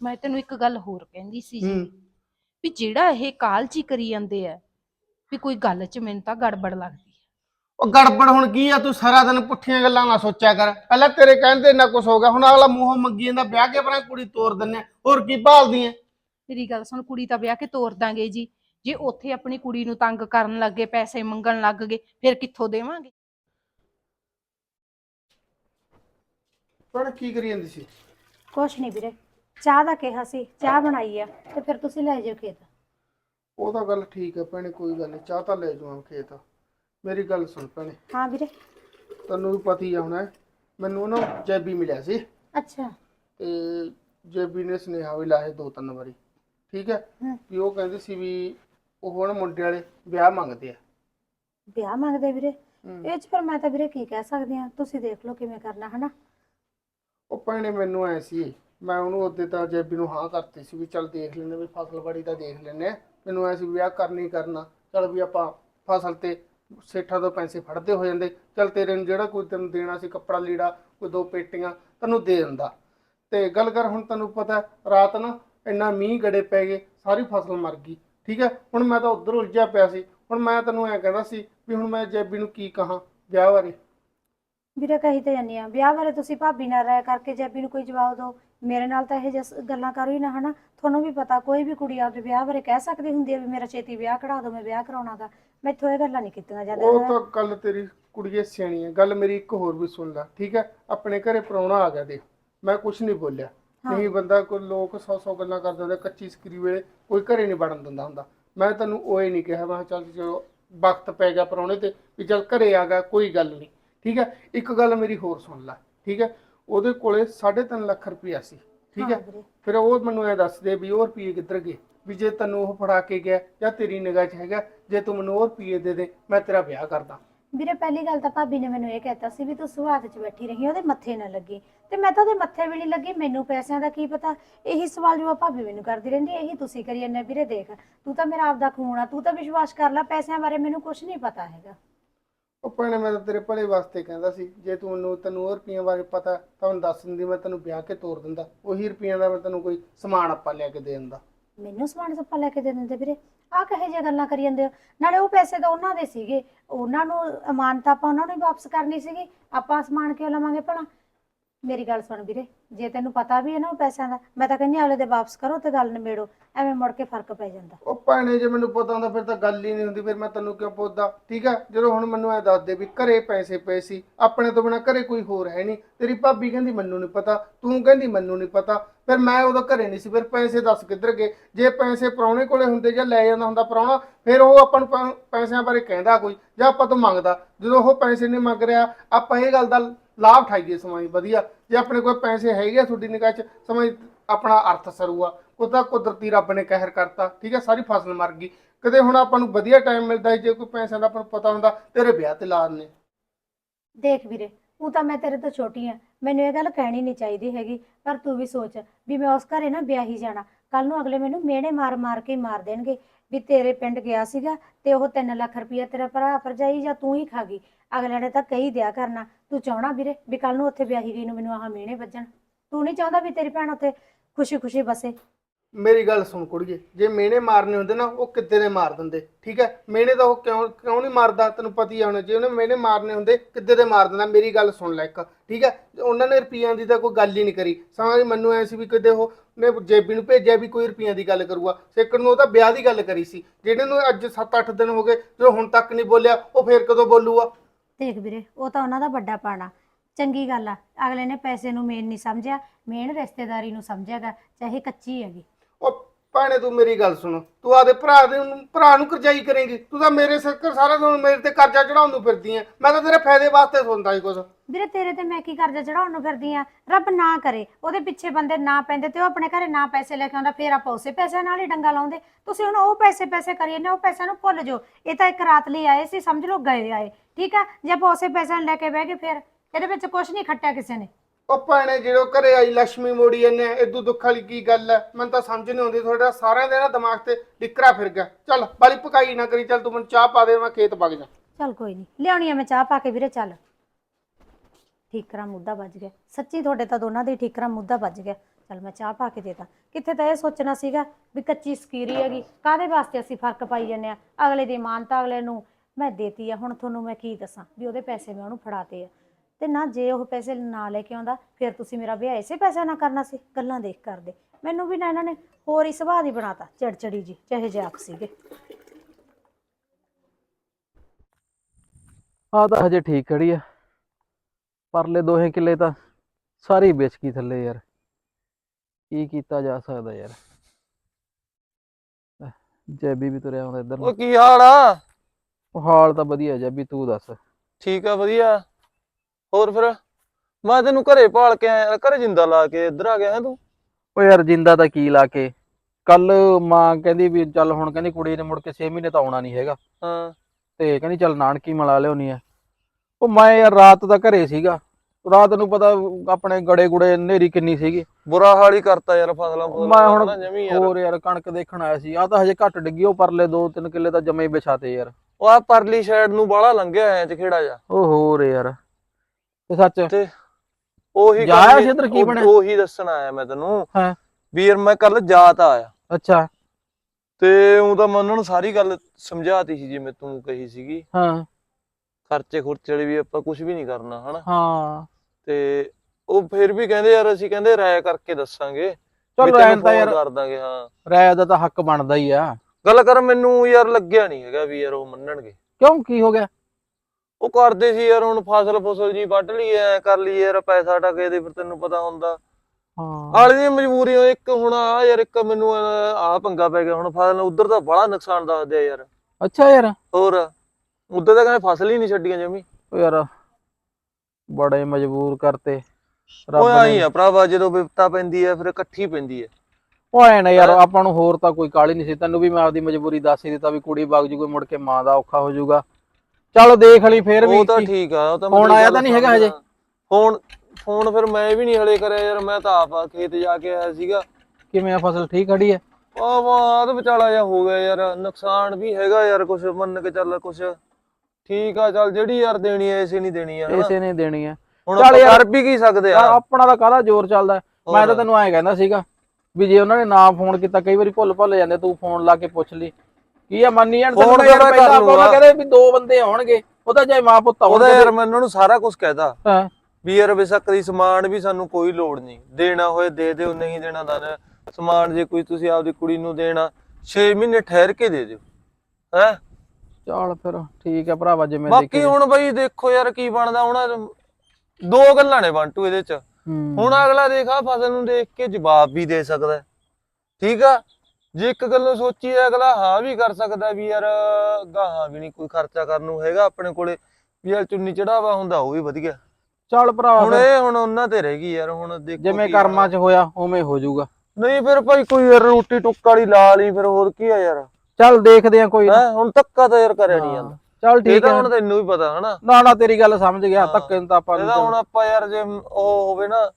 ਮੈਂ ਤੈਨੂੰ ਇੱਕ ਗੱਲ ਹੋਰ ਕਹਿੰਦੀ ਸੀ ਜੀ ਹੂੰ। ਵੀ ਜਿਹੜਾ ਇਹ ਕਾਲਚੀ ਕਰੀ ਜਾਂਦੇ ਆ ਵੀ ਕੋਈ ਗੱਲ 'ਚ ਮੈਨੂੰ ਤਾਂ ਗੜਬੜ ਲੱਗਦੀ ਹੈ ਉਹ ਗੜਬੜ ਹੁਣ ਕੀ ਆ ਤੂੰ ਸਾਰਾ ਦਿਨ ਪੁੱਠੀਆਂ ਗੱਲਾਂ ਨਾ ਸੋਚਿਆ ਕਰ। ਪਹਿਲਾਂ ਤੇਰੇ ਕਹਿੰਦੇ ਇੰਨਾ ਕੁਝ ਹੋ ਗਿਆ ਹੁਣ ਅਗਲਾ ਮੂੰਹੋਂ ਮੰਗੀ ਜਾਂਦਾ ਵਿਆਹ ਕੇ ਪਰਾਂ ਕੁੜੀ ਤੋਰ ਦਿੰਨੇ ਆ। ਹੋਰ ਕੀ ਭਾਲਦੀ ਐ? ਮੇਰੀ ਗੱਲ ਸੁਣ ਕੁੜੀ ਤਾਂ ਵਿਆਹ ਕੇ ਤੋਰ ਦਾਂਗੇ ਜੀ। ਜੇ ਉੱਥੇ ਆਪਣੀ ਕੁੜੀ ਨੂੰ ਤੰਗ ਕਰਨ ਲੱਗੇ ਪੈਸੇ ਮੰਗਣ ਲੱਗ ਗਏ ਫਿਰ ਕਿੱਥੋਂ ਦੇਵਾਂਗੇ? ਪਰ ਕੀ ਕਰੀ ਜਾਂਦੀ ਸੀ? ਕੁਛ ਨਹੀਂ ਵੀਰੇ ਚਾਹ ਦਾ ਕਿਹਾ ਸੀ ਚਾਹ ਬਣਾਈ ਆ ਤੇ ਫਿਰ ਤੁਸੀਂ ਲੈ ਜਾਓ ਖੇਤ। ਉਹ ਤਾਂ ਗੱਲ ਠੀਕ ਹੈ ਭੈਣੇ ਕੋਈ ਗੱਲ ਨਹੀਂ ਚਾਹ ਤਾਂ ਲੈ ਜਾਵਾਂ ਖੇਤ। ਮੇਰੀ ਗੱਲ ਸੁਣ ਭੈਣੇ। ਹਾਂ ਵੀਰੇ। ਤੈਨੂੰ ਵੀ ਪਤਾ ਹੀ ਆ ਹੁਣ ਮੈਨੂੰ ਨਾ ਜੈਬੀ ਮਿਲਿਆ ਸੀ। ਅੱਛਾ। ਤੇ ਜੈਬੀ ਨੇ ਸੁਨੇਹਾ ਵੀ ਲਾਇਆ ਦੋ ਤਿੰਨ ਵਾਰੀ। ਠੀਕ ਹੈ। ਵੀ ਉਹ ਕਹਿੰਦੀ ਸੀ ਵੀ ਉਹ ਹੁਣ ਮੁੰਡੇ ਵਾਲੇ ਵਿਆਹ ਮੰਗਦੇ ਆ। ਵਿਆਹ ਮੰਗਦੇ ਵੀਰੇ। ਇਹ ਚ ਫਿਰ ਮੈਂ ਤਾਂ ਵੀਰੇ ਕੀ ਕਹਿ ਸਕਦੀ ਆ? ਤੁਸੀਂ ਦੇਖ ਲਓ ਕਿਵੇਂ ਕਰਨਾ ਹਨਾ? ਉਹ ਭੈਣੇ ਮੈਨੂੰ ਐ ਸੀ ਮੈਂ ਉਹਨੂੰ ਉਹਦੇ ਤਾਂ ਜੈਬੀ ਨੂੰ ਹਾਂ ਕਰਤੀ ਸੀ ਵੀ ਚੱਲ ਦੇਖ ਲੈਂਦੇ ਵੀ ਫਸਲਬਾੜੀ ਦਾ ਦੇਖ ਲੈਂਦੇ ਆ ਮੈਨੂੰ ਐ ਸੀ ਵੀ ਵਿਆਹ ਕਰਨੀ ਕਰਨਾ ਚੱਲ ਵੀ ਆਪਾਂ ਫਸਲ ਤੇ ਸੇਠਾਂ ਤੋਂ ਪੈਸੇ ਫੜਦੇ ਹੋ ਜਾਂਦੇ। ਚੱਲ ਤੇਰੇ ਨੂੰ ਜਿਹੜਾ ਕੋਈ ਤੈਨੂੰ ਦੇਣਾ ਸੀ ਕੱਪੜਾ, ਲੀੜਾ, ਕੋਈ ਦੋ ਪੇਟੀਆਂ, ਤੈਨੂੰ ਦੇ ਦਿੰਦਾ। ਤੇ ਗੱਲ ਕਰ, ਹੁਣ ਤੈਨੂੰ ਪਤਾ ਰਾਤ ਨਾ ਇੰਨਾ ਮੀਂਹ ਗੜੇ ਪੈ ਗਏ, ਸਾਰੀ ਫਸਲ ਮਰ ਗਈ। ਠੀਕ ਹੈ? ਹੁਣ ਮੈਂ ਤਾਂ ਉਧਰ ਉਲਝਿਆ ਪਿਆ ਸੀ। ਹੁਣ ਮੈਂ ਤੈਨੂੰ ਐ ਕਹਿੰਦਾ ਸੀ ਵੀ ਹੁਣ ਮੈਂ ਜੈਬੀ ਨੂੰ ਕੀ ਕਹਾਂ ਵਿਆਹ ਬਾਰੇ? ਵੀਰੇ ਕਹੀ ਤੇ ਜਾਂਦੀ ਆ, ਵਿਆਹ ਬਾਰੇ ਤੁਸੀਂ ਭਾਬੀ ਨਾਲ ਰਾਇ ਕਰਕੇ ਜੈਬੀ ਨੂੰ ਕੋਈ ਜਵਾਬ ਦਿਓ। ਮੇਰੇ ਨਾਲ ਤਾਂ ਇਹ ਜਿਸ ਗੱਲਾਂ ਕਰੋ ਹੀ ਨਾ ਹਨਾ? ਤੁਹਾਨੂੰ ਵੀ ਪਤਾ ਕੋਈ ਵੀ ਕੁੜੀ ਆਪਦੇ ਵਿਆਹ ਬਾਰੇ ਕਹਿ ਸਕਦੀ ਹੁੰਦੀ ਹੈ ਵੀ ਮੇਰਾ ਛੇਤੀ ਵਿਆਹ ਕਰਾ ਦਿਓ ਮੈਂ ਵਿਆਹ ਕਰਾਉਣਾ ਦਾ ਮੈਥੋਂ ਇਹ ਗੱਲਾਂ ਨਹੀਂ ਕੀਤੀਆਂ ਉਹ ਜਾਂਦੀਆਂ ਤਾਂ ਗੱਲ ਤੇਰੀ ਕੁੜੀਏ ਸਿਆਣੀ ਹੈ। ਗੱਲ ਮੇਰੀ ਇੱਕ ਹੋਰ ਵੀ ਸੁਣ ਲੈ ਠੀਕ ਹੈ? ਆਪਣੇ ਘਰੇ ਪ੍ਰਾਹੁਣਾ ਆ ਗਿਆ ਦੇਖ। ਮੈਂ ਕੁਝ ਨਹੀਂ ਬੋਲਿਆ। ਨਹੀਂ ਬੰਦਾ ਕੋਈ ਲੋਕ ਸੌ ਸੌ ਗੱਲਾਂ ਕਰਦੇ ਹੁੰਦੇ ਕੱਚੀ ਸਕਰੀ ਵੇਲੇ ਕੋਈ ਘਰੇ ਨਹੀਂ ਵੜਨ ਦਿੰਦਾ ਹੁੰਦਾ। ਮੈਂ ਤੈਨੂੰ ਓਏ ਨਹੀਂ ਕਿਹਾ ਮੈਂ ਕਿਹਾ ਚੱਲ ਚਲੋ ਵਕਤ ਪੈ ਗਿਆ ਪ੍ਰਾਹੁਣੇ ਤੇ ਵੀ ਚੱਲ ਘਰੇ ਆ ਗਿਆ ਕੋਈ ਗੱਲ ਨਹੀਂ। ਠੀਕ ਹੈ? ਇੱਕ ਗੱਲ ਮੇਰੀ ਹੋਰ ਸੁਣ ਲੈ ਠੀਕ ਹੈ? ਉਹਦੇ ਕੋਲੇ 3.5 ਲੱਖ ਰੁਪਇਆ ਸੀ ਠੀਕ ਹਾਂ? ਫਿਰ ਉਹ ਮੈਨੂੰ ਇਹ ਦੱਸ ਦੇ ਵੀ ਉਹ ਰੁਪਏ ਕਿੱਧਰ ਗਏ? ਵੀ ਜੇ ਤੈਨੂੰ ਉਹ ਫੜਾ ਕੇ ਗਿਆ ਜਾਂ ਤੇਰੀ ਨਿਗਾਹ 'ਚ ਹੈਗਾ ਜੇ ਤੂੰ ਮੈਨੂੰ ਉਹ ਰੁਪਏ ਦੇ ਦੇ ਮੈਂ ਤੇਰਾ ਵਿਆਹ ਕਰਦਾ। ਵੀਰੇ ਪਹਿਲੀ ਗੱਲ ਤਾਂ ਭਾਬੀ ਨੇ ਮੈਨੂੰ ਇਹ ਕਹਿਤਾ ਸੀ ਵੀ ਤੂੰ ਸੁਹਾਗ 'ਚ ਬੈਠੀ ਰਹੀ ਉਹਦੇ ਮੱਥੇ ਨਾ ਲੱਗੀ। ਤੇ ਮੈਂ ਤਾਂ ਉਹਦੇ ਮੱਥੇ ਵੀ ਨਹੀਂ ਲੱਗੀ ਮੈਨੂੰ ਪੈਸਿਆਂ ਦਾ ਕੀ ਪਤਾ? ਇਹੀ ਸਵਾਲ ਜੋ ਭਾਬੀ ਮੈਨੂੰ ਕਰਦੀ ਰਹਿੰਦੀ ਇਹੀ ਤੁਸੀਂ ਕਰੀ ਜਾਂਦੇ ਵੀਰੇ ਦੇਖ ਤੂੰ ਤਾਂ ਮੇਰਾ ਆਪਦਾ ਖੂਨ ਆ ਤੂੰ ਤਾਂ ਵਿਸ਼ਵਾਸ ਕਰ ਲੈ ਪੈਸਿਆਂ ਬਾਰੇ ਮੈਨੂੰ ਕੁਝ ਨਹੀਂ ਪਤਾ ਹੈਗਾ। ਉਹ ਭੈਣੇ, ਮੈਂ ਤਾਂ ਤੇਰੇ ਭਲੇ ਵਾਸਤੇ ਕਹਿੰਦਾ ਸੀ, ਜੇ ਤੂੰ ਮੈਨੂੰ, ਤੈਨੂੰ ਉਹ ਰੁਪਈਆਂ ਬਾਰੇ ਪਤਾ, ਤਾਂ ਮੈਨੂੰ ਦੱਸ ਦਿੰਦੀ, ਮੈਂ ਤੈਨੂੰ ਵਿਆਹ ਕੇ ਤੋਰ ਦਿੰਦਾ। ਉਹੀ ਰੁਪਈਆਂ ਦਾ ਮੈਂ ਤੈਨੂੰ ਕੋਈ ਸਮਾਨ ਆਪਾਂ ਲਿਆ ਕੇ ਦੇ ਦਿੰਦਾ। ਮੈਨੂੰ ਸਮਾਨ ਸੱਪਾ ਲੈ ਕੇ ਦੇ ਦਿੰਦੇ ਵੀਰੇ। ਆਹ ਕਹੇ ਜਿਹੀਆਂ ਗੱਲਾਂ ਕਰੀ ਜਾਂਦੇ ਹੋ? ਨਾਲੇ ਉਹ ਪੈਸੇ ਤਾਂ ਉਹਨਾਂ ਦੇ ਸੀਗੇ। ਉਹਨਾਂ ਨੂੰ ਅਮਾਨਤ ਆਪਾਂ ਉਹਨਾਂ ਨੂੰ ਹੀ ਵਾਪਸ ਕਰਨੀ ਸੀਗੀ। ਆਪਾਂ ਸਮਾਨ ਕਿਉਂ ਲਵਾਂਗੇ ਭਲਾ? ਮੇਰੀ ਗੱਲ ਸੁਣ ਵੀਰੇ, ਜੇ ਤੈਨੂੰ ਪਤਾ ਵੀ ਹੈ ਨਾ ਉਹ ਪੈਸਿਆਂ ਦਾ, ਮੈਂ ਤਾਂ ਕਹਿੰਦੀ ਅਗਲੇ ਦੇ ਵਾਪਸ ਕਰੋ ਤੇ ਗੱਲ ਨਿਬੇੜੋ, ਐਵੇਂ ਮੁੜ ਕੇ ਫ਼ਰਕ ਪੈ ਜਾਂਦਾ। ਉਹ ਭੈਣੇ, ਜੇ ਮੈਨੂੰ ਪਤਾ ਹੁੰਦਾ ਫਿਰ ਤਾਂ ਗੱਲ ਹੀ ਨਹੀਂ ਹੁੰਦੀ, ਫਿਰ ਮੈਂ ਤੈਨੂੰ ਕਿਉਂ ਪੁੱਛਦਾ? ਠੀਕ ਹੈ, ਜਦੋਂ ਹੁਣ ਮੈਨੂੰ ਐ ਦੱਸ ਦੇ ਵੀ ਘਰੇ ਪੈਸੇ ਪਏ ਸੀ, ਆਪਣੇ ਤੋਂ ਬਿਨਾ ਘਰੇ ਕੋਈ ਹੋਰ ਹੈ ਨਹੀਂ, ਤੇਰੀ ਭਾਬੀ ਕਹਿੰਦੀ ਮੈਨੂੰ ਨਹੀਂ ਪਤਾ, ਤੂੰ ਕਹਿੰਦੀ ਮੈਨੂੰ ਨਹੀਂ ਪਤਾ, ਫਿਰ ਮੈਂ ਉਦੋਂ ਘਰੇ ਨਹੀਂ ਸੀ, ਫਿਰ ਪੈਸੇ ਦੱਸ ਕਿੱਧਰ ਗਏ? ਜੇ ਪੈਸੇ ਪ੍ਰਾਹੁਣੇ ਕੋਲੇ ਹੁੰਦੇ ਜਾਂ ਲੈ ਜਾਂਦਾ ਹੁੰਦਾ ਪ੍ਰਾਹੁਣਾ, ਫਿਰ ਉਹ ਆਪਾਂ ਨੂੰ ਪੈ- ਪੈਸਿਆਂ ਬਾਰੇ ਕਹਿੰਦਾ ਕੋਈ, ਜਾਂ ਆਪਾਂ ਤੋਂ ਮੰਗਦਾ। ਜਦੋਂ ਉਹ ਪੈਸੇ ਨਹੀਂ ਮੰਗ ਰਿਹਾ, ਆਪਾਂ ਇਹ ਗੱਲ ਦਾ ਲਾਭ ਉਠਾਈਏ ਸਮਾਂ ਵਧੀਆ। ਜੇ ਆਪਣੇ ਕੋਲ ਪੈਸੇ ਹੈਗੇ ਆ ਤੁਹਾਡੀ ਨਿਗਾਹ 'ਚ ਸਮਝ ਆਪਣਾ ਅਰਥ ਸਰੂਆ। ਉਹ ਕੁਦਰਤੀ ਰੱਬ ਨੇ ਕਹਿਰ ਕਰਤਾ, ਠੀਕ ਹੈ, ਸਾਰੀ ਫਸਲ ਮਰ ਗਈ। ਕਦੇ ਹੁਣ ਆਪਾਂ ਨੂੰ ਵਧੀਆ ਟਾਈਮ ਮਿਲਦਾ ਜੇ ਕੋਈ ਪੈਸਿਆਂ ਦਾ ਆਪਾਂ ਨੂੰ ਪਤਾ ਹੁੰਦਾ, ਤੇਰੇ ਵਿਆਹ ਤੇ ਲਾ ਦਿੰਦੇ ਦੇਖ ਵੀਰੇ ਉਹ ਤਾਂ ਮੈਂ ਤੇਰੇ ਤੋਂ ਛੋਟੀ ਆ, ਮੈਨੂੰ ਇਹ ਗੱਲ ਕਹਿਣੀ ਨਹੀਂ ਚਾਹੀਦੀ ਹੈਗੀ, ਪਰ ਤੂੰ ਵੀ ਸੋਚ ਵੀ ਮੈਂ ਉਸ ਘਰੇ ਨਾ ਵਿਆਹੀ ਜਾਣਾ ਕੱਲ ਨੂੰ ਅਗਲੇ ਮੈਨੂੰ ਮਿਹਣੇ ਮਾਰ ਮਾਰ ਕੇ ਮਾਰ ਦੇਣਗੇ। ਵੀ ਤੇਰੇ ਪਿੰਡ ਗਿਆ ਸੀਗਾ ਤੇ ਉਹ 3 ਲੱਖ ਰੁਪਇਆ ਤੇਰਾ ਭਰਾ ਭਰਜਾਈ ਜਾਂ ਤੂੰ ਹੀ ਖਾ ਗਈ। ਅਗਲੇ ਨੇ ਤਾਂ ਕਹੀ ਦਿਆ ਕਰਨਾ, ਤੂੰ ਚਾਹਣਾ ਵੀਰੇ ਵੀ ਕੱਲ ਨੂੰ ਉੱਥੇ ਵਿਆਹੀ ਗਈ ਨੂੰ ਮੈਨੂੰ ਆਹ ਮਿਹਣੇ ਵੱਜਣ। ਤੂੰ ਨਹੀਂ ਚਾਹੁੰਦਾ ਵੀ ਤੇਰੀ ਭੈਣ ਉੱਥੇ ਖੁਸ਼ੀ-ਖੁਸ਼ੀ ਬਸੇ ਮੇਰੀ ਗੱਲ ਸੁਣ ਕੁੜੀਏ, ਜੇ ਮੇਨੇ ਮਾਰਨੇ ਹੁੰਦੇ ਨਾ, ਉਹ ਕਿੱਦੇ ਨੇ ਮਾਰ ਦਿੰਦੇ? ਠੀਕ ਹੈ? ਮੇਨੇ ਤਾਂ ਉਹ ਕਿਉਂ ਕਿਉਂ ਨਹੀਂ ਮਾਰਦਾ? ਤੈਨੂੰ ਪਤਾ ਹੀ ਆ ਜੇ ਉਹਨੇ ਮੇਨੇ ਮਾਰਨੇ ਹੁੰਦੇ ਕਿੱਦੇ ਦੇ ਮਾਰ ਦਿੰਦਾ? ਮੇਰੀ ਗੱਲ ਸੁਣ ਲੈ ਇੱਕ। ਠੀਕ ਹੈ? ਉਹਨਾਂ ਨੇ ਰੁਪਈਆਂ ਦੀ ਤਾਂ ਕੋਈ ਗੱਲ ਹੀ ਨਹੀਂ ਕਰੀ। ਸਮਝ ਮੈਨੂੰ ਐ ਸੀ ਵੀ ਕਿਤੇ ਉਹ ਨੇ ਜੇਬੀ ਨੂੰ ਭੇਜਿਆ ਵੀ ਕੋਈ ਰੁਪਈਆਂ ਦੀ ਗੱਲ ਕਰੂਗਾ। ਸੇਕਣ ਨੂੰ ਉਹ ਤਾਂ ਵਿਆਹ ਦੀ ਗੱਲ ਕਰੀ ਸੀ। ਜਿਹੜੇ ਨੂੰ ਅੱਜ 7-8 ਦਿਨ ਹੋ ਗਏ, ਜਦੋਂ ਹੁਣ ਤੱਕ ਨਹੀਂ ਬੋਲਿਆ, ਉਹ ਫੇਰ ਕਦੋਂ ਬੋਲੂਗਾ? ਦੇਖ ਵੀਰੇ, ਉਹ ਤਾਂ ਉਹਨਾਂ ਦਾ ਵੱਡਾ ਪਾਣਾ। ਚੰਗੀ ਗੱਲ ਆ। ਅਗਲੇ ਨੇ ਪੈਸੇ ਨੂੰ ਮੇਨ ਨਹੀਂ ਸਮਝਿਆ, ਮੇਨ ਰਿਸ਼ਤੇਦਾਰੀ ਨੂੰ ਸਮਝਿਆਗਾ, ਚਾਹੇ ਕੱਚੀ ਹੈਗੀ। ਭੈਣੇ ਤੂੰ ਮੇਰੀ ਗੱਲ ਸੁਣ। ਤੂੰ ਆਦੇ ਭਰਾ ਦੇ ਨੂੰ- ਭਰਾ ਨੂੰ ਕਰਜਾਈ ਕਰੇਂਗੀ। ਤੂੰ ਤਾਂ ਮੇਰੇ ਸਿਰ ਸਾਰਾ ਦਿਨ ਮੇਰੇ ਤੇ ਕਰਜ਼ਾ ਚੜਾਉਣ ਨੂੰ ਫਿਰਦੀ ਐ। ਮੈਂ ਤਾਂ ਤੇਰੇ ਫਾਇਦੇ ਵਾਸਤੇ ਸੁਣਦਾ ਹੀ ਕੁਛ। ਵੀਰੇ, ਤੇਰੇ ਤੇ ਮੈਂ ਕੀ ਕਰਜ਼ਾ ਚੜਾਉਣ ਨੂੰ ਫਿਰਦੀ ਆ? ਰੱਬ ਨਾ ਕਰੇ। ਉਹਦੇ ਪਿੱਛੇ ਬੰਦੇ ਨਾ ਪੈਂਦੇ ਤੇ ਉਹ ਆਪਣੇ ਘਰੇ ਨਾ ਪੈਸੇ ਲੈ ਕੇ ਆਉਂਦਾ। ਫੇਰ ਆਪਾਂ ਉਸੇ ਪੈਸਿਆਂ ਨਾਲ ਹੀ ਡੰਗਾ ਲਾਉਂਦੇ। ਤੁਸੀਂ ਹੁਣ ਉਹ ਪੈਸੇ ਪੈਸੇ ਕਰੀਏ ਨੇ ਉਹ ਪੈਸਿਆਂ ਨੂੰ ਭੁੱਲ ਜਾਓ। ਇਹ ਤਾਂ ਇੱਕ ਰਾਤ ਲਈ ਆਏ ਸੀ, ਸਮਝ ਲਓ ਗਏ ਆਏ। ਠੀਕ ਆ? ਜੇ ਆਪਾਂ ਉਸੇ ਪੈਸਿਆਂ ਨੂੰ ਲੈ ਕੇ ਬਹਿ ਗਏ ਫੇਰ। ਇਹਦੇ ਵਿੱਚ ਕੁਝ ਨਹੀਂ ਖੱਟਿਆ ਕਿਸੇ ਨੇ। ਉਹ ਭੈਣੇ ਜਦੋਂ ਘਰੇ ਆਈ ਲక్ష్ਮੀ ਮੋੜੀ ਇਹਨੇ ਇਦੋਂ ਦੁੱਖ ਵਾਲੀ ਕੀ ਗੱਲ ਐ? ਮੈਨੂੰ ਤਾਂ ਸਮਝ ਨਹੀਂ ਆਉਂਦੀ, ਤੁਹਾਡਾ ਸਾਰਿਆਂ ਦੇ ਨਾ ਦਿਮਾਗ ਤੇ ਡਿਕਰਾ ਫਿਰ ਗਿਆ। ਚੱਲ, ਬਾਲੀ ਪਕਾਈ ਨਾ ਕਰੀ, ਚੱਲ ਤੂੰ ਮੈਨੂੰ ਚਾਹ ਪਾ ਦੇ, ਮੈਂ ਖੇਤ ਵਗ ਜਾ। ਚੱਲ ਕੋਈ ਨਹੀਂ ਲਿਆਉਣੀ ਆ ਮੈਂ ਚਾਹ ਪਾ ਕੇ ਵੀਰੇ, ਚੱਲ। ਠੀਕਰਾ ਮੁੱਦਾ ਵੱਜ ਗਿਆ। ਸੱਚੀ ਤੁਹਾਡੇ ਤਾਂ ਦੋਨਾਂ ਦੇ ਠੀਕਰਾ ਮੁੱਦਾ ਵੱਜ ਗਿਆ। ਚੱਲ ਮੈਂ ਚਾਹ ਪਾ ਕੇ ਦੇਤਾ। ਕਿੱਥੇ ਤਾਂ ਇਹ ਸੋਚਣਾ ਸੀਗਾ ਵੀ ਕੱਚੀ ਸਕੀਰੀ ਹੈਗੀ ਕਾਦੇ ਵਾਸਤੇ ਅਸੀਂ ਫ਼ਰਕ ਪਾਈ ਜੰਨੇ ਆ? ਅਗਲੇ ਦੀ ਮਾਨਤਾ ਅਗਲੇ ਨੂੰ ਮੈਂ ਦੇਤੀ ਆ, ਹੁਣ ਤੁਹਾਨੂੰ ਮੈਂ ਕੀ ਦੱਸਾਂ ਵੀ ਉਹਦੇ ਪੈਸੇ ਮੈਂ ਉਹਨੂੰ ਫੜਾਤੇ ਆ। ਤੇ ਨਾ ਜੇ ਉਹ ਪੈਸੇ ਨਾ ਲੈ ਕੇ ਆਉਂਦਾ ਫਿਰ ਤੁਸੀਂ ਮੇਰਾ ਵਿਆਹ ਇਸੇ ਪੈਸੇ ਨਾਲ ਕਰਨਾ ਸੀ ਗੱਲਾਂ ਦੇਖ ਕਰਦੇ। ਮੈਨੂੰ ਵੀ ਨਾ ਇਹਨਾਂ ਨੇ ਹੋਰ ਹੀ ਸੁਭਾਅ ਦੀ ਬਣਾਤਾ ਚੜਚੜੀ ਜੀ ਚਾਹੇ ਜਾਪ ਸੀਗੇ। ਆ ਤਾਂ ਹਜੇ ਠੀਕ ਖੜੀ ਆ। ਪਰਲੇ ਦੋਹੇ ਕਿੱਲੇ ਤਾਂ ਸਾਰੀ ਵੇਚ ਗਈ ਥੱਲੇ ਯਾਰ। ਕੀ ਕੀਤਾ ਜਾ ਸਕਦਾ ਯਾਰ? ਅਹ ਜੈਬੀ ਵੀ ਤੁਰਿਆ ਆਉਂਦਾ ਇੱਧਰ ਉਹ ਕੀ ਹਾਲ ਆ? ਉਹ ਹਾਲ ਤਾਂ ਵਧੀਆ ਜੈਬੀ ਤੂੰ ਦੱਸ। ਠੀਕ ਆ ਵਧੀਆ। ਹੋਰ ਫਿਰ ਮੈਂ ਤੈਨੂੰ ਘਰੇ ਭਾਲ ਕੇ ਆਇਆ ਘਰੇ ਜਿੰਦਾ ਲਾ ਕੇ ਇੱਧਰ ਆ ਗਿਆ ਹੈ ਤੂੰ? ਓ ਯਾਰ ਜਿੰਦਾ ਤਾਂ ਕੀ ਲਾ ਕੇ? ਕੱਲ ਮਾਂ ਕਹਿੰਦੀ ਵੀ ਚੱਲ ਹੁਣ ਕਹਿੰਦੀ ਕੁੜੀ ਨੇ ਮੁੜ ਕੇ 6 ਮਹੀਨੇ ਤਾਂ ਆਉਣਾ ਨਹੀਂ ਹੈਗਾ। ਹਾਂ। ਤੇ ਕਹਿੰਦੀ ਚੱਲ ਨਾਨਕੀ ਮਿਲਾ ਲਿਆਉਣੀ ਆ ਉਹ ਮੈਂ ਯਾਰ ਰਾਤ ਦਾ ਘਰੇ ਸੀਗਾ। ਰਾਤ ਨੂੰ ਪਤਾ ਆਪਣੇ ਗੜੇ ਗੁੜੇ ਨੇਰੀ ਕਿੰਨੀ ਸੀਗੀ। ਬੁਰਾ ਹਾਲ ਹੀ ਕਰਤਾ ਯਾਰ ਫਸਲਾਂ ਮੈਂ ਹੁਣ ਹੋਰ ਯਾਰ ਕਣਕ ਦੇਖਣ ਆਇਆ ਸੀ। ਆ ਤਾਂ ਹਜੇ ਘੱਟ ਡਿੱਗੀ ਉਹ ਪਰਲੇ 2-3 ਕਿੱਲੇ ਤਾਂ ਜਮੇ ਹੀ ਵਿਛਾਤੇ ਯਾਰ। ਉਹ ਆ ਪਰਲੀ ਸਾਈਡ ਨੂੰ ਬਾਹਲਾ ਲੰਘਿਆ ਐ ਚਖੇੜਾ ਜਾ ਉਹ ਹੋਰ ਯਾਰ। ਤੇ ਸੱਚ। ਤੇ ਉਹੀ ਜਾ ਆਇਆ ਸੀ ਇੱਧਰ ਕੀ ਬਣਿਆ? ਉਹੀ ਦੱਸਣ ਆਇਆ ਮੈਂ ਤੈਨੂੰ ਹਾਂ। ਵੀਰ ਮੈਂ ਕੱਲ ਜਾਤ ਆਇਆ। ਅੱਛਾ। ਤੇ ਉਹ ਤਾਂ ਮੈਂ ਉਹਨਾਂ ਨੂੰ ਸਾਰੀ ਗੱਲ ਸਮਝਾਤੀ ਸੀ ਜਿਵੇਂ ਤੂੰ ਕਹੀ ਸੀਗੀ। ਹਾਂ। ਖਰਚੇ ਖੁਰਚੇ ਵਾਲੀ ਵੀ ਆਪਾਂ ਕੁਝ ਵੀ ਨਹੀਂ ਕਰਨਾ ਹਨਾ? ਹਾਂ। ਤੇ ਉਹ ਫਿਰ ਵੀ ਕਹਿੰਦੇ ਯਾਰ ਅਸੀਂ ਕਹਿੰਦੇ ਰਾਇ ਕਰਕੇ ਦੱਸਾਂਗੇ। ਚਲ ਵੀ ਰਹਿਣ ਤੈਨੂੰ ਤਾਂ phone ਯਾਰ ਕਰ ਦਾਂਗੇ ਹਾਂ। ਰਾਇ ਦਾ ਤਾਂ ਹੱਕ ਬਣਦਾ ਹੀ ਆ। ਗੱਲ ਕਰ ਮੈਨੂੰ ਯਾਰ ਲੱਗਿਆ ਨਹੀਂ ਹੈਗਾ ਵੀ ਯਾਰ ਉਹ ਮੰਨਣਗੇ। ਕਿਉਂ? ਕੀ ਹੋ ਗਿਆ? ਉਹ ਕਰਦੇ ਸੀ ਯਾਰ ਹੁਣ ਫਸਲ ਫਸਲ ਜੀ ਵੱਢ ਲਈ ਐ ਕਰ ਲਈ ਯਾਰ ਪੈਸਾ ਟਕੇ ਦੇ ਫਿਰ ਤੈਨੂੰ ਪਤਾ ਹੁੰਦਾ। ਹਾਂ। ਆਲੇ ਦੀ ਮਜਬੂਰੀ ਆ, ਇੱਕ ਹੁਣ ਆ ਯਾਰ ਇੱਕ ਮੈਨੂੰ ਆ ਪੰਗਾ ਪੈ ਗਿਆ ਹੁਣ ਫਸਲ ਉਧਰ ਤਾਂ ਬੜਾ ਨੁਕਸਾਨ ਦੱਸਦੇ ਆ ਯਾਰ। ਅੱਛਾ ਯਾਰ। ਹੋਰ ਉਧਰ ਤਾਂ ਕਹਿੰਦੇ ਫਸਲ ਹੀ ਨਹੀਂ ਛੱਡੀਆਂ ਜਮੀ। ਉਹ ਯਾਰ ਬੜੇ ਮਜਬੂਰ ਕਰਤੇ। ਰੱਬ ਉਹ ਆਈ ਨੇ। ਆ ਭਰਾਵਾ ਜਦੋਂ ਵਿਪਤਾ ਪੈਂਦੀ ਐ ਫਿਰ ਇਕੱਠੀ ਪੈਂਦੀ ਐ। ਉਹ ਐ ਨਾ ਯਾਰ ਹੈਂ? ਆਪਾਂ ਨੂੰ ਹੋਰ ਤਾਂ ਕੋਈ ਕਾਲੀ ਨਹੀਂ ਸੀ। ਤੈਨੂੰ ਵੀ ਮੈਂ ਆਪਦੀ ਮਜਬੂਰੀ ਦੱਸ ਹੀ ਦਿੱਤਾ ਵੀ ਕੁੜੀ ਵਗ ਜੂ ਕੋਈ ਮੁੜ ਕੇ ਮਾਂ ਦਾ ਔਖਾ ਹੋ ਜਾਊਗਾ ਚੱਲ ਦੇਖ ਲਈ ਫੇਰ ਵੀ ਉਹ ਤਾਂ ਠੀਕ ਆ ਉਹ ਤਾਂ ਫੋਨ ਮੇਰੀ ਆਇਆ ਤਾਂ ਨਹੀਂ ਹੈਗਾ ਹਜੇ? ਫੋਨ ਫੋਨ ਫਿਰ ਮੈਂ ਵੀ ਨਹੀਂ ਹਲੇ ਕਰਿਆ ਯਾਰ ਮੈਂ ਤਾਂ ਆਪ ਆ ਖੇਤ ਜਾ ਕੇ ਆਇਆ ਸੀਗਾ ਕਿਵੇਂ ਆ ਫਸਲ ਠੀਕ ਖੜੀ ਐ ਆ ਵਾ ਤੇ ਵਿਚਾਲਾ ਜਿਹਾ ਹੋ ਗਿਆ ਯਾਰ ਨੁਕਸਾਨ ਵੀ ਹੈਗਾ ਯਾਰ ਕੁਛ ਮੰਨ ਕੇ ਚੱਲ ਕੁਛ ਠੀਕ ਆ ਚੱਲ ਜਿਹੜੀ ਯਾਰ ਦੇਣੀ ਐ ਐਸੇ ਨਹੀਂ ਦੇਣੀ ਆ ਹਨਾ। ਇਸੇ ਨੇ ਦੇਣੀ ਐ ਹੁਣ ਚੱਲ ਆਪਾਂ ਯਾਰ- ਕਰ ਵੀ ਕੀ ਸਕਦੇ ਆ ਆਪਣਾ ਤਾਂ ਕਾਹਦਾ ਜ਼ੋਰ ਚੱਲਦਾ ਹੈ? ਮੈਂ ਤਾਂ। ਤੈਨੂੰ ਐਂ ਕਹਿੰਦਾ ਸੀਗਾ ਵੀ ਜੇ ਉਹਨਾਂ ਨੇ ਨਾ ਫੋਨ ਕੀਤਾ ਕਈ ਵਾਰੀ ਭੁੱਲ ਭੁੱਲ ਜਾਂਦੇ ਤੂੰ ਫੋਨ ਲਾ ਕੇ ਪੁੱਛ ਲਈ ਕੀ ਆ ਮੰਨੀ ਜਾਣ ਤੈਨੂੰ ਯਾਰ ਪਹਿਲਾਂ ਆਪਾਂ ਉਹਨਾਂ। ਕਹਿੰਦੇ ਵੀ ਦੋ ਬੰਦੇ ਆਉਣਗੇ ਉਹਦਾ ਚਾਹੇ ਮਾਂ ਪੁੱਤ ਉਹਦਾ ਆਉਣਗੇ ਯਾਰ ਮੈਂ ਉਹਨਾਂ ਨੂੰ ਸਾਰਾ ਕੁਝ ਕਹਿਦਾ ਹਾਂ। ਵੀ ਯਾਰ ਬੇਸ਼ੱਕ ਦੀ ਸਮਾਨ ਵੀ ਸਾਨੂੰ ਕੋਈ ਲੋੜ ਨਹੀਂ ਦੇਣਾ ਹੋਏ ਦੇ ਦਿਓ ਨਹੀਂ ਦੇਣਾ ਤਾਂ। ਸਮਾਨ ਜੇ ਕੋਈ ਤੁਸੀਂ ਆਪਦੀ ਕੁੜੀ ਨੂੰ ਦੇਣਾ 6 ਮਹੀਨੇ ਠਹਿਰ ਕੇ ਦੇ ਦਿਓ ਹੈ ਚੱਲ ਫਿਰ ਠੀਕ ਹੈ ਭਰਾਵਾ ਜਿਵੇਂ ਬਾਕੀ ਦੇਖੀ ਹੁਣ ਬਈ ਦੇਖੋ ਯਾਰ ਕੀ ਬਣਦਾ ਹੁਣ ਦੋ ਗੱਲਾਂ ਨੇ ਬੰਟੂ ਇਹਦੇ ਚ। ਹੁਣ ਅਗਲਾ ਦੇਖਾ ਫਸਲ ਨੂੰ ਦੇਖ ਕੇ ਜਵਾਬ ਵੀ ਦੇ ਸਕਦਾ। ਠੀਕ ਆ ਜੇ ਇੱਕ ਗੱਲੋਂ ਸੋਚੀਏ ਅਗਲਾ ਹਾਂ ਵੀ ਕਰ ਸਕਦਾ ਵੀ ਯਾਰ ਗਾਹਾਂ ਵੀ ਨਹੀਂ ਕੋਈ ਖਰਚਾ ਕਰਨ ਨੂੰ ਹੈਗਾ ਆਪਣੇ ਕੋਲੇ ਵੀ ਯਾਰ ਚੁੰਨੀ ਚੜਾਵਾ ਹੁੰਦਾ ਉਹ ਵੀ ਵਧੀਆ ਚੱਲ ਭਰਾਵਾ ਹੁਣ ਇਹ ਹੁਣ ਉਹਨਾਂ ਤੇ ਰਹਿ ਗਈ ਯਾਰ ਹੁਣ ਦੇਖੋ ਜਿਵੇਂ ਕਰਮਾਂ। 'ਚ ਹੋਇਆ ਉਵੇਂ ਹੋ ਜਾਊਗਾ ਨਹੀਂ ਫਿਰ ਭਾਈ ਕੋਈ ਯਾਰ ਰੋਟੀ ਟੁੱਕ ਵਾਲੀ ਲਾ ਲਈ ਫਿਰ ਹੋਰ ਕੀ ਆ ਯਾਰ ਚੱਲ ਦੇਖਦੇ ਆ ਕੋਈ ਨਾ। ਹੈ ਹੁਣ ਧੱਕਾ ਤਾਂ ਯਾਰ ਕਰਿਆ ਨਹੀਂ। ਜਾਂਦਾ ਚੱਲ ਇਹ ਠੀਕ ਤਾਂ ਹੈ ਹੁਣ ਤੈਨੂੰ ਵੀ ਪਤਾ ਹਨਾ ਨਾ ਨਾ ਤੇਰੀ ਗੱਲ ਸਮਝ ਗਿਆ। ਧੱਕੇ ਨੂੰ ਤਾਂ ਆਪਾਂ ਨੂੰ ਇਹਦਾ ਹੁਣ ਆਪਾਂ ਯਾਰ ਜੇ ਉਹ ਹੋਵੇ ਨਾ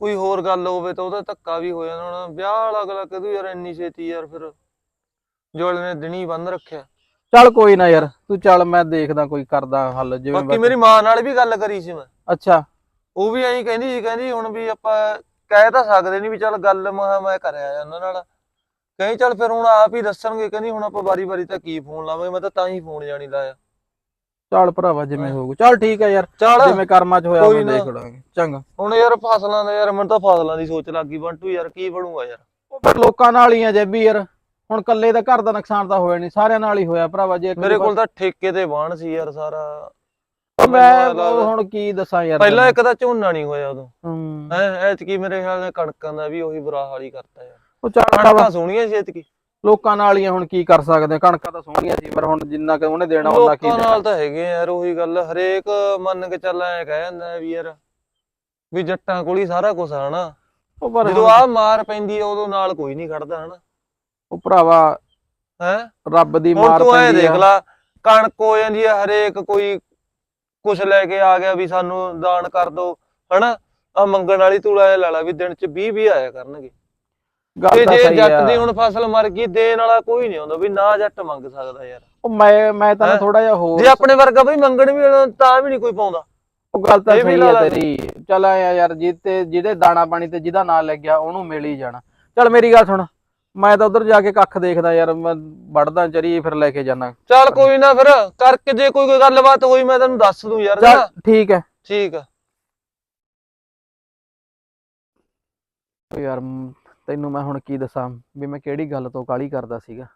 ਕੋਈ ਹੋਰ ਗੱਲ ਹੋਵੇ ਤਾਂ ਉਹਦਾ ਧੱਕਾ ਵੀ ਹੋ ਜਾਂਦਾ ਹੁਣ। ਵਿਆਹ ਵਾਲਾ ਅਗਲਾ ਕਦੋਂ ਯਾਰ ਇੰਨੀ ਛੇਤੀ ਯਾਰ ਫਿਰ। ਜੋਲ ਨੇ ਦਿਨੀ ਬੰਦ ਰੱਖਿਆ। ਚੱਲ ਕੋਈ ਨਾ ਯਾਰ ਤੂੰ ਚੱਲ ਮੈਂ ਦੇਖਦਾ ਕੋਈ ਕਰਦਾ ਹੱਲ ਜਿਵੇਂ ਬਾਕੀ ਮੇਰੀ ਮਾਂ ਨਾਲ ਵੀ ਗੱਲ ਕਰੀ ਸੀ ਮੈਂ। ਅੱਛਾ। ਉਹ ਵੀ ਐਂ ਕਹਿੰਦੀ ਸੀ ਕਹਿੰਦੀ ਹੁਣ ਵੀ ਆਪਾਂ ਕਹਿ ਤਾਂ ਸਕਦੇ ਨਹੀਂ ਵੀ ਚੱਲ ਗੱਲ ਮੈਂ ਮੈਂ ਕਰਿਆ ਉਹਨਾਂ ਨਾਲ। ਕਹੀਂ ਚੱਲ ਫਿਰ ਹੁਣ ਆਪ ਹੀ ਦੱਸਣਗੇ ਕਹਿੰਦੀ ਹੁਣ ਆਪਾਂ ਵਾਰੀ-ਵਾਰੀ ਤਾਂ ਕੀ ਫੋਨ ਲਾਵਾਂਗੇ ਮੈਂ ਤਾਂ ਤਾਂ ਹੀ ਫੋਨ ਜਾਣੀ ਲਾਇਆ। ਚੱਲ ਭਰਾਵਾ ਜਿਵੇਂ। ਹੋਊ। ਚੱਲ ਠੀਕ ਹੈ ਯਾਰ ਚੱਲ। ਜਿਵੇਂ ਕਰਮਾਂ 'ਚ ਹੋਇਆ ਕੋਈ ਨਾ। ਦੇਖ ਲਾਂਗੇ ਚੰਗਾ। ਹੁਣ ਯਾਰ ਫਸਲਾਂ ਦਾ ਯਾਰ ਮੈਨੂੰ ਤਾਂ ਫਸਲਾਂ ਦੀ ਸੋਚ ਲੱਗ ਗਈ ਬੰਟੂ ਯਾਰ ਕੀ ਬਣੂਗਾ ਯਾਰ? ਉਹ ਫਿਰ ਲੋਕਾਂ ਨਾਲ ਹੀ ਆ ਜੈਬੀ ਯਾਰ। ਹੁਣ ਕੱਲੇ ਦਾ ਘਰ ਦਾ ਨੁਕਸਾਨ ਤਾਂ ਹੋਇਆ ਨਹੀਂ ਸਾਰਿਆਂ ਨਾਲ ਹੀ ਹੋਇਆ ਭਰਾਵਾ ਜੇ ਇੱਕ ਮੇਰੇ ਕੋਲ ਤਾਂ ਠੇਕੇ ਤੇ ਬਾਣ ਸੀ ਯਾਰ ਸਾਰਾ। ਮੈਂ ਮੈਨੂੰ ਲੱਗਦਾ- ਹੁਣ ਕੀ ਦੱਸਾਂ ਯਾਰ ਪਹਿਲਾਂ। ਇੱਕ ਤਾਂ ਝੋਨਾ ਨਹੀਂ ਹੋਇਆ ਉਦੋਂ। ਹੂੰ। ਹੈ ਐਤਕੀ ਮੇਰੇ ਖਿਆਲ ਨਾਲ ਕਣਕਾਂ ਦਾ ਵੀ ਉਹੀ ਬੁਰਾ ਹਾਲ ਹੀ ਕਰਤਾ ਯਾਰ। ਉਹ ਚੱਲ ਭਰਾਵਾ। ਕਣਕਾਂ ਸੋਹਣੀਆਂ ਸੀ ਐਤਕੀ। ਲੋਕਾਂ ਨਾਲ ਹੀ ਆ, ਹੁਣ ਕੀ ਕਰ ਸਕਦੇ ਆ, ਕਣਕਾਂ ਤਾਂ ਸੋਹਣੀਆਂ ਸੀ ਪਰ ਹੁਣ ਜਿੰਨਾ ਕਿ ਉਹਨੇ ਦੇਣਾ ਉਹਨਾਂ ਕੀ ਲੋਕਾਂ ਦੇਣਾ। ਨਾਲ ਤਾਂ ਹੈਗੇ ਯਾਰ ਉਹੀ ਗੱਲ ਹਰੇਕ ਮੰਨ ਕੇ ਚੱਲ ਐ ਕਹਿ ਜਾਂਦਾ ਵੀ ਯਾਰ ਵੀ ਜੱਟਾਂ ਕੋਲ ਹੀ ਸਾਰਾ ਕੁਝ ਆ ਹਨਾ ਉਹ ਪਰ ਜਦੋਂ ਆ ਮਾਰ ਪੈਂਦੀ ਆ ਉਦੋਂ ਨਾਲ ਕੋਈ ਨਹੀਂ ਖੜਦਾ ਹਨਾ? ਉਹ ਭਰਾਵਾ ਹੈ? ਰੱਬ ਦੀ ਹੁਣ ਮਾਰ ਤੂੰ ਐ ਪੈਂਦੀ ਦੇਖ ਆ ਲਾ ਕਣਕ ਹੋ ਜਾਂਦੀ ਆ ਹਰੇਕ ਕੋਈ ਕੁਛ ਲੈ ਕੇ ਆ ਗਿਆ ਵੀ ਸਾਨੂੰ ਦਾਨ ਕਰ ਦੋ ਹਨਾ? ਆ ਮੰਗਣ ਵਾਲੀ ਤੂੰ ਐ ਲਾ ਲਾ ਵੀ ਦਿਨ ਚ 20 20 ਆਇਆ ਕਰਨਗੇ। ਗੱਲ ਤੇ ਤਾਂ ਜੇ ਸਹੀ ਜੱਟ ਆ। ਦੀ ਹੁਣ ਫਸਲ ਮਰ ਗਈ ਦੇਣ ਵਾਲਾ ਕੋਈ ਨਹੀਂ ਆਉਂਦਾ ਵੀ ਨਾ ਜੱਟ ਮੰਗ ਸਕਦਾ ਯਾਰ। ਉਹ ਮੈਂ ਮੈਂ ਤਾਂ ਹੈਂ? ਥੋੜਾ ਜਿਹਾ ਹੋਰ ਜੇ ਆਪਣੇ ਵਰਗਾ ਬਈ ਮੰਗਣ ਵੀ ਤਾਂ ਵੀ ਨਹੀਂ ਕੋਈ ਪਾਉਂਦਾ। ਉਹ ਗੱਲ ਤਾਂ ਇਹ ਵੀ ਸਹੀ ਲਾ ਹੈ ਲਾ। ਤੂੰ। ਤੇਰੀ। ਚੱਲ ਆਇਆ ਯਾਰ ਜਿੱਤੇ ਜਿਹਦੇ ਦਾਣਾ ਪਾਣੀ ਤੇ ਜਿਹਦਾ ਨਾਂ ਲੱਗਿਆ ਉਹਨੂੰ ਮਿਲ ਹੀ ਜਾਣਾ। ਚੱਲ ਮੇਰੀ ਗੱਲ ਸੁਣ ਮੈਂ ਤਾਂ ਉਧਰ ਜਾ ਕੇ ਕੱਖ ਦੇਖਦਾ ਯਾਰ ਮੈਂ ਵੜਦਾ ਚਰੀ ਫਿਰ ਲੈ ਕੇ ਜਾਣਾ ਚੱਲ ਕੋਈ ਨਾ ਫਿਰ ਕਰਕੇ ਜੇ ਕੋਈ ਕੋਈ ਗੱਲਬਾਤ ਹੋਈ ਮੈਂ ਤੈਨੂੰ ਦੱਸ ਦੂੰ ਯਾਰ ਚੱਲ। ਠੀਕ ਹੈ। ਠੀਕ ਆ। ਓ ਯਾਰ ਮ, ਤੈਨੂੰ ਮੈਂ ਹੁਣ ਕੀ ਦੱਸਾਂ ਵੀ ਮੈਂ ਕਿਹੜੀ ਗੱਲ ਤੋਂ ਕਾਲੀ ਕਰਦਾ ਸੀਗਾ।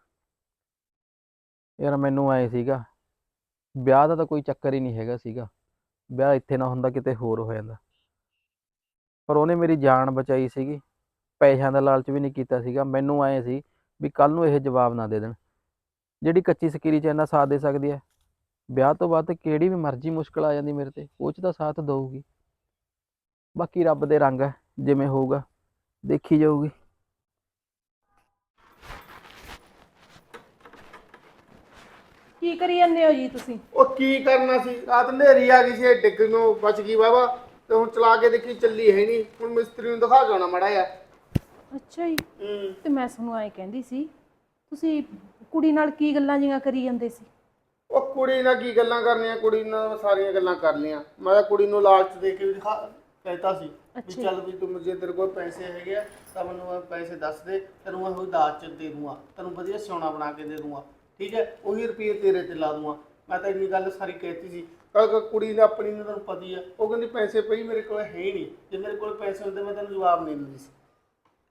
ਯਾਰ ਮੈਨੂੰ ਐ ਸੀਗਾ, ਵਿਆਹ ਦਾ ਤਾਂ ਕੋਈ ਚੱਕਰ ਹੀ ਨਹੀਂ ਹੈਗਾ ਸੀਗਾ, ਵਿਆਹ ਇੱਥੇ ਨਾ ਹੁੰਦਾ ਕਿਤੇ ਹੋਰ ਹੋ ਜਾਂਦਾ। ਪਰ ਉਹਨੇ ਮੇਰੀ ਜਾਨ ਬਚਾਈ ਸੀਗੀ, ਪੈਸਿਆਂ ਦਾ ਲਾਲਚ ਵੀ ਨਹੀਂ ਕੀਤਾ ਸੀਗਾ, ਮੈਨੂੰ ਐ ਸੀ ਵੀ ਕੱਲ ਨੂੰ ਇਹ ਜਵਾਬ ਨਾ ਦੇ ਦੇਣ। ਜਿਹੜੀ ਕੱਚੀ ਸਕੀਰੀ ਚ ਇੰਨਾ ਸਾਥ ਦੇ ਸਕਦੀ ਹੈ, ਵਿਆਹ ਤੋਂ ਬਾਅਦ ਕਿਹੜੀ ਵੀ ਮਰਜ਼ੀ ਮੁਸ਼ਕਲ ਆ ਜਾਂਦੀ ਮੇਰੇ ਤੇ, ਉਹ ਚ ਤਾਂ ਸਾਥ ਦਊਗੀ। ਬਾਕੀ ਰੱਬ ਦੇ ਰੰਗ ਹੈ, ਜਿਵੇਂ ਹੋਊਗਾ, ਦੇਖੀ ਜਾਊਗੀ। ਕੀ ਕਰੀ ਜਾਂਦੇ ਹੋ ਜੀ ਤੁਸੀਂ? ਉਹ ਕੀ ਕਰਨਾ ਸੀ? ਰਾਤ ਹਨੇਰੀ ਆ ਗਈ ਸੀ ਇਹ ਡਿੱਗ ਨੂੰ ਬਚ ਗਈ ਵਾਵਾ ਤੇ ਹੁਣ ਚਲਾ ਕੇ ਦੇਖੀ ਚੱਲੀ ਹੈ ਨਹੀਂ। ਹੁਣ ਮਿਸਤਰੀ ਨੂੰ ਦਿਖਾ ਕੇ ਆਉਣਾ ਮੜਾ ਆ ਅੱਛਾ ਜੀ। ਹੂੰ। ਤੇ ਮੈਂ ਤੁਹਾਨੂੰ ਐਂ ਕਹਿੰਦੀ ਸੀ ਤੁਸੀਂ ਕੁੜੀ ਨਾਲ ਕੀ ਗੱਲਾਂ ਜੀਆਂ ਕਰੀ ਜਾਂਦੇ ਸੀ? ਉਹ ਕੁੜੀ ਨਾਲ ਕੀ ਗੱਲਾਂ ਕਰਨੀਆਂ? ਕੁੜੀ ਨਾਲ ਸਾਰੀਆਂ ਗੱਲਾਂ ਕਰ ਲੀਆਂ ਮੈਂ ਤਾਂ ਕੁੜੀ ਨੂੰ ਲਾਲਚ ਦੇ ਕੇ ਵੀ ਦਿਖਾ ਕਹਿਤਾ ਸੀ ਵੀ। ਚੱਲ ਵੀ ਤੂੰ ਜੇ ਤੇਰੇ ਕੋਲ ਪੈਸੇ ਹੈਗੇ ਆ ਤਾਂ ਮੈਨੂੰ ਇਹ ਪੈਸੇ ਦੱਸ ਦੇ। ਤੈਨੂੰ ਮੈਂ ਉਹ ਦਾਜ ਚ ਦੇ ਦੂੰਗਾ। ਤੈਨੂੰ ਵਧੀਆ ਸੋਨਾ ਬਣਾ ਕੇ ਦੇ ਦੂੰਗਾ। ਠੀਕ ਹੈ ਉਹੀ ਰੁਪਏ ਤੇਰੇ ਤੇ ਲਾ ਦੂੰਗਾ। ਮੈਂ ਤਾਂ ਇੰਨੀ ਗੱਲ ਸਾਰੀ ਕਹਿਤੀ ਸੀ। ਕਿਉਂਕਿ ਕੁੜੀ ਨੇ ਆਪਣੀ ਨੂੰ ਤੈਨੂੰ ਪਤੀ ਆ। ਉਹ ਕਹਿੰਦੀ ਪੈਸੇ ਪਈ ਮੇਰੇ ਕੋਲ ਹੈ ਹੀ ਨਹੀਂ। ਜੇ ਮੇਰੇ ਕੋਲ ਪੈਸੇ ਹੁੰਦੇ ਮੈਂ ਤੈਨੂੰ ਜਵਾਬ ਨਹੀਂ ਦਿੰਦੀ ਸੀ।